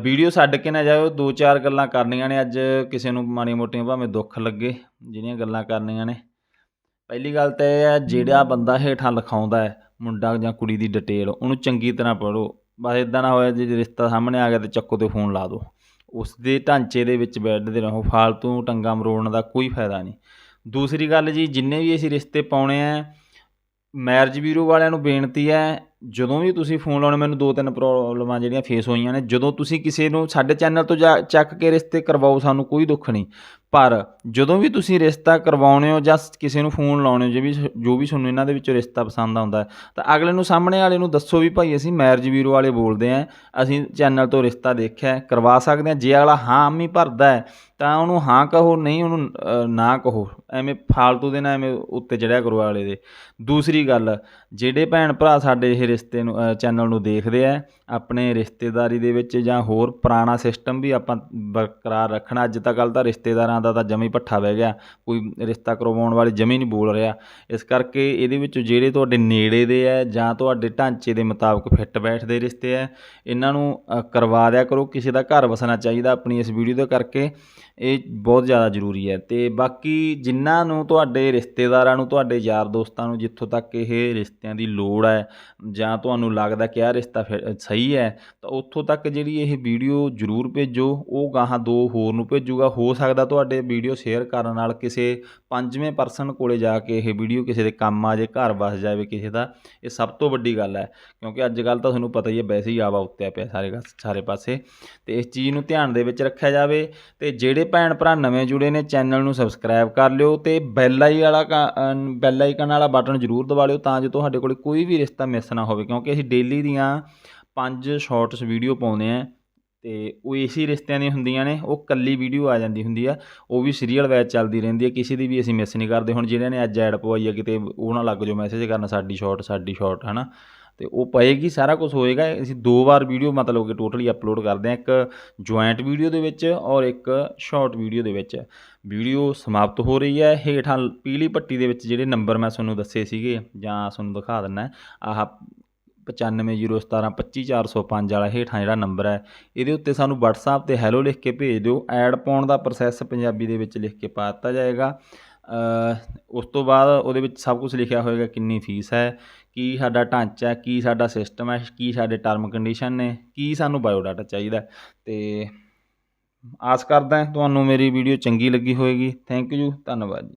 ਵੀਡੀਓ ਛੱਡ ਕੇ ਨਾ ਜਾਇਓ ਦੋ ਚਾਰ ਗੱਲਾਂ ਕਰਨੀਆਂ ਨੇ ਅੱਜ ਕਿਸੇ ਨੂੰ ਮਾੜੀਆਂ ਮੋਟੀਆਂ ਭਾਵੇਂ ਦੁੱਖ ਲੱਗੇ ਜਿਹੜੀਆਂ ਗੱਲਾਂ ਕਰਨੀਆਂ ਨੇ। ਪਹਿਲੀ ਗੱਲ ਤਾਂ ਇਹ ਹੈ ਜਿਹੜਾ ਬੰਦਾ ਹੇਠਾਂ ਲਿਖਾਉਂਦਾ ਹੈ ਮੁੰਡਾ ਜਾਂ ਕੁੜੀ ਦੀ ਡਿਟੇਲ ਉਹਨੂੰ ਚੰਗੀ ਤਰ੍ਹਾਂ ਪੜ੍ਹੋ। ਬਸ ਇਦਾਂ ਨਾ ਹੋਇਆ ਜੇ ਰਿਸ਼ਤਾ ਸਾਹਮਣੇ ਆ ਗਿਆ ਤੇ ਚੱਕੋ ਤੇ ਫੋਨ ਲਾ ਦਿਓ। ਉਸ ਦੇ ਢਾਂਚੇ ਦੇ ਵਿੱਚ ਬੈਠਦੇ ਰਹੋ ਫਾਲਤੂ ਟੰਗਾ ਮਰੋੜਨ ਦਾ ਕੋਈ ਫਾਇਦਾ ਨਹੀਂ। ਦੂਸਰੀ ਗੱਲ ਜੀ, ਜਿੰਨੇ ਵੀ ਅਸੀਂ ਰਿਸ਼ਤੇ ਪਾਉਣੇ ਆ ਮੈਰਿਜ ਬਿਊਰੋ ਵਾਲਿਆਂ ਨੂੰ ਬੇਨਤੀ ਹੈ, ਜਦੋਂ ਵੀ ਤੁਸੀਂ ਫੋਨ ਲਾਉਣੇ, ਮੈਨੂੰ ਦੋ ਤਿੰਨ ਪ੍ਰੋਬਲਮਾਂ ਜਿਹੜੀਆਂ ਫੇਸ ਹੋਈਆਂ ਨੇ, ਜਦੋਂ ਤੁਸੀਂ ਕਿਸੇ ਨੂੰ ਸਾਡੇ ਚੈਨਲ ਤੋਂ ਜਾ ਚੱਕ ਕੇ ਰਿਸ਼ਤੇ ਕਰਵਾਓ, ਸਾਨੂੰ ਕੋਈ ਦੁੱਖ ਨਹੀਂ। ਪਰ ਜਦੋਂ ਵੀ ਤੁਸੀਂ ਰਿਸ਼ਤਾ ਕਰਵਾਉਣੇ ਹੋ ਜਾਂ ਕਿਸੇ ਨੂੰ ਫੋਨ ਲਾਉਣੇ ਹੋ, ਜੇ ਵੀ ਜੋ ਵੀ ਤੁਹਾਨੂੰ ਇਹਨਾਂ ਦੇ ਵਿੱਚੋਂ ਰਿਸ਼ਤਾ ਪਸੰਦ ਆਉਂਦਾ ਤਾਂ ਅਗਲੇ ਨੂੰ ਸਾਹਮਣੇ ਵਾਲੇ ਨੂੰ ਦੱਸੋ ਵੀ ਭਾਈ ਅਸੀਂ ਮੈਰਿਜ ਬਿਊਰੋ ਵਾਲੇ ਬੋਲਦੇ ਆਂ ਅਸੀਂ ਚੈਨਲ ਤੋਂ ਰਿਸ਼ਤਾ ਦੇਖਿਆ, ਕਰਵਾ ਸਕਦੇ ਹਾਂ, ਜੇ ਅਗਲਾ ਹਾਂ, ਅੰਮੀ ਭਰਦਾ ਹੈ ਤਾਂ ਉਹਨੂੰ ਹਾਂ ਕਹੋ, ਨਹੀਂ ਉਹਨੂੰ ਨਾ ਕਹੋ। ਐਵੇਂ ਫਾਲਤੂ ਦੇ ਨਾ ਐਵੇਂ ਉੱਤੇ ਚੜ੍ਹਿਆ ਕਰੋ ਵਾਲੇ ਦੇ। ਦੂਸਰੀ ਗੱਲ, ਜਿਹੜੇ ਭੈਣ ਭਰਾ ਸਾਡੇ ਇਹ ਰਿਸ਼ਤੇ ਨੂੰ ਚੈਨਲ ਨੂੰ ਦੇਖਦੇ ਆ, ਆਪਣੇ ਰਿਸ਼ਤੇਦਾਰੀ ਦੇ ਵਿੱਚ ਜਾਂ ਹੋਰ ਪੁਰਾਣਾ ਸਿਸਟਮ ਵੀ ਆਪਾਂ ਬਰਕਰਾਰ ਰੱਖਣਾ, ਅੱਜ ਤੱਕ ਗੱਲ ਤਾਂ ਰਿਸ਼ਤੇਦਾਰਾਂ ਦਾ ਤਾਂ ਜਮੀ ਪੱਠਾ ਬਹਿ ਗਿਆ, ਕੋਈ ਰਿਸ਼ਤਾ ਕਰਵਾਉਣ ਵਾਲੇ ਜਮੀ ਨਹੀਂ ਬੋਲ ਰਿਹਾ। ਇਸ ਕਰਕੇ ਇਹਦੇ ਵਿੱਚ ਜਿਹੜੇ ਤੁਹਾਡੇ ਨੇੜੇ ਦੇ ਆ ਜਾਂ ਤੁਹਾਡੇ ਢਾਂਚੇ ਦੇ ਮੁਤਾਬਕ ਫਿੱਟ ਬੈਠਦੇ ਰਿਸ਼ਤੇ ਆ, ਇਹਨਾਂ ਨੂੰ ਕਰਵਾ ਦਿਆ ਕਰੋ, ਕਿਸੇ ਦਾ ਘਰ ਵਸਣਾ ਚਾਹੀਦਾ ਆਪਣੀ ਇਸ ਵੀਡੀਓ ਦੇ ਕਰਕੇ। ਇਹ ਬਹੁਤ ਜ਼ਿਆਦਾ ਜ਼ਰੂਰੀ ਹੈ ਅਤੇ ਬਾਕੀ ਜਿਨ੍ਹਾਂ ਨੂੰ ਤੁਹਾਡੇ ਰਿਸ਼ਤੇਦਾਰਾਂ ਨੂੰ, ਤੁਹਾਡੇ ਯਾਰ ਦੋਸਤਾਂ ਨੂੰ ਜਿੱਥੋਂ ਤੱਕ ਇਹ ਰਿਸ਼ਤਿਆਂ ਦੀ ਲੋੜ ਹੈ ਜਾਂ ਤੁਹਾਨੂੰ ਲੱਗਦਾ ਕਿ ਆਹ ਰਿਸ਼ਤਾ ਫਿਰ ਸਹੀ ਹੈ, ਤਾਂ ਉੱਥੋਂ ਤੱਕ ਜਿਹੜੀ ਇਹ ਵੀਡੀਓ ਜ਼ਰੂਰ ਭੇਜੋ, ਉਹ ਗਾਹਾਂ ਦੋ ਹੋਰ ਨੂੰ ਭੇਜੂਗਾ। ਹੋ ਸਕਦਾ ਤੁਹਾਡੇ ਵੀਡੀਓ ਸ਼ੇਅਰ ਕਰਨ ਨਾਲ ਕਿਸੇ ਪੰਜਵੇਂ ਪਰਸਨ ਕੋਲੇ ਜਾ ਕੇ ਇਹ ਵੀਡੀਓ ਕਿਸੇ ਦੇ ਕੰਮ ਆ ਜੇ ਘਰ ਵਸ ਜਾਵੇ ਕਿਸੇ ਦਾ, ਇਹ ਸਭ ਤੋਂ ਵੱਡੀ ਗੱਲ ਹੈ। ਕਿਉਂਕਿ ਅੱਜ ਕੱਲ੍ਹ ਤਾਂ ਤੁਹਾਨੂੰ ਪਤਾ ਹੀ ਹੈ, ਵੈਸੇ ਹੀ ਆਵਾ ਉੱਤੇ ਪਿਆ ਸਾਰੇ ਸਾਰੇ ਪਾਸੇ। ਤੇ ਇਸ ਚੀਜ਼ ਨੂੰ ਧਿਆਨ ਦੇ ਵਿੱਚ ਰੱਖਿਆ ਜਾਵੇ ਤੇ ਜਿਹੜੇ ਭੈਣ ਭਰਾ ਨਵੇਂ ਜੁੜੇ ਨੇ, ਚੈਨਲ ਨੂੰ ਸਬਸਕ੍ਰਾਈਬ ਕਰ ਲਿਓ ਤੇ ਬੈਲ ਆਈ ਵਾਲਾ ਬੈਲ ਆਈਕਨ ਵਾਲਾ ਬਟਨ ਜ਼ਰੂਰ ਦਬਾ ਲਿਓ ਤਾਂ ਜੋ ਤੁਹਾਡੇ ਕੋਲ ਕੋਈ ਵੀ ਰਿਸ਼ਤਾ ਮਿਸ ਨਾ ਹੋਵੇ, ਕਿਉਂਕਿ ਅਸੀਂ ਡੇਲੀ ਦੀਆਂ ਪੰਜ ਸ਼ਾਰਟਸ ਵੀਡੀਓ ਪਾਉਂਦੇ ਆ ਤੇ ਉਹ ਇਸੇ ਰਿਸ਼ਤਿਆਂ ਦੀਆਂ ਹੁੰਦੀਆਂ ਨੇ, ਉਹ ਕੱਲੀ ਵੀਡੀਓ ਆ ਜਾਂਦੀ ਹੁੰਦੀ ਆ, ਉਹ ਵੀ ਸੀਰੀਅਲ ਵੈਜ਼ ਚੱਲਦੀ ਰਹਿੰਦੀ ਹੈ ਕਿਸੇ ਦੀ ਵੀ ਅਸੀਂ ਮਿਸ ਨਹੀਂ ਕਰਦੇ, ਹੁਣ ਜਿਹੜਿਆਂ ਨੇ ਅੱਜ ਐਡ ਪਵਾਈ ਆ ਕਿਤੇ, ਉਹ ਨਾ ਲੱਗ ਜਾਓ ਮੈਸੇਜ ਕਰਨ, ਸਾਡੀ ਸ਼ਾਰਟ ਸਾਡੀ ਸ਼ਾਰਟ ਹਨਾ? ਤੇ ਉਹ ਪਏਗੀ, ਸਾਰਾ ਕੁਝ ਹੋਏਗਾ। ਅਸੀਂ ਦੋ ਵਾਰ ਵੀਡੀਓ ਮਤਲਬ ਕਿ ਟੋਟਲੀ ਅਪਲੋਡ ਕਰਦੇ ਹਾਂ। ਇੱਕ ਜੁਆਇੰਟ ਵੀਡੀਓ ਦੇ ਵਿੱਚ ਔਰ ਇੱਕ ਸ਼ਾਰਟ ਵੀਡੀਓ ਦੇ ਵਿੱਚ। ਵੀਡੀਓ ਸਮਾਪਤ ਹੋ ਰਹੀ ਹੈ। ਹੇਠਾਂ ਪੀਲੀ ਪੱਟੀ ਦੇ ਵਿੱਚ ਜਿਹੜੇ ਨੰਬਰ ਮੈਂ ਤੁਹਾਨੂੰ ਦੱਸੇ ਸੀਗੇ ਜਾਂ ਤੁਹਾਨੂੰ ਦਿਖਾ ਦਿੰਨਾ ਆਹ 9501725405 ਵਾਲਾ ਹੇਠਾਂ ਜਿਹੜਾ ਨੰਬਰ ਹੈ, ਇਹਦੇ ਉੱਤੇ ਸਾਨੂੰ WhatsApp ਤੇ ਹੈਲੋ ਲਿਖ ਕੇ ਭੇਜ ਦਿਓ। ਐਡ ਪਾਉਣ ਦਾ ਪ੍ਰੋਸੈਸ ਪੰਜਾਬੀ ਦੇ ਵਿੱਚ ਲਿਖ ਕੇ ਪਾ ਦਿੱਤਾ ਜਾਏਗਾ। ਉਸ ਤੋਂ ਬਾਅਦ ਉਹਦੇ ਵਿੱਚ ਸਭ ਕੁਝ ਲਿਖਿਆ ਹੋਏਗਾ ਕਿੰਨੀ ਫੀਸ ਹੈ। ਕੀ ਸਾਡਾ ਢਾਂਚਾ ਹੈ, ਕੀ ਸਾਡਾ ਸਿਸਟਮ ਹੈ, ਕੀ ਸਾਡੇ ਟਰਮ ਕੰਡੀਸ਼ਨ ਨੇ, ਕੀ ਸਾਨੂੰ ਬਾਇਓਡਾਟਾ ਚਾਹੀਦਾ ਤੇ ਆਸ ਕਰਦਾ ਤੁਹਾਨੂੰ ਮੇਰੀ ਵੀਡੀਓ ਚੰਗੀ ਲੱਗੀ ਹੋਏਗੀ। ਥੈਂਕ ਯੂ ਧੰਨਵਾਦ ਜੀ।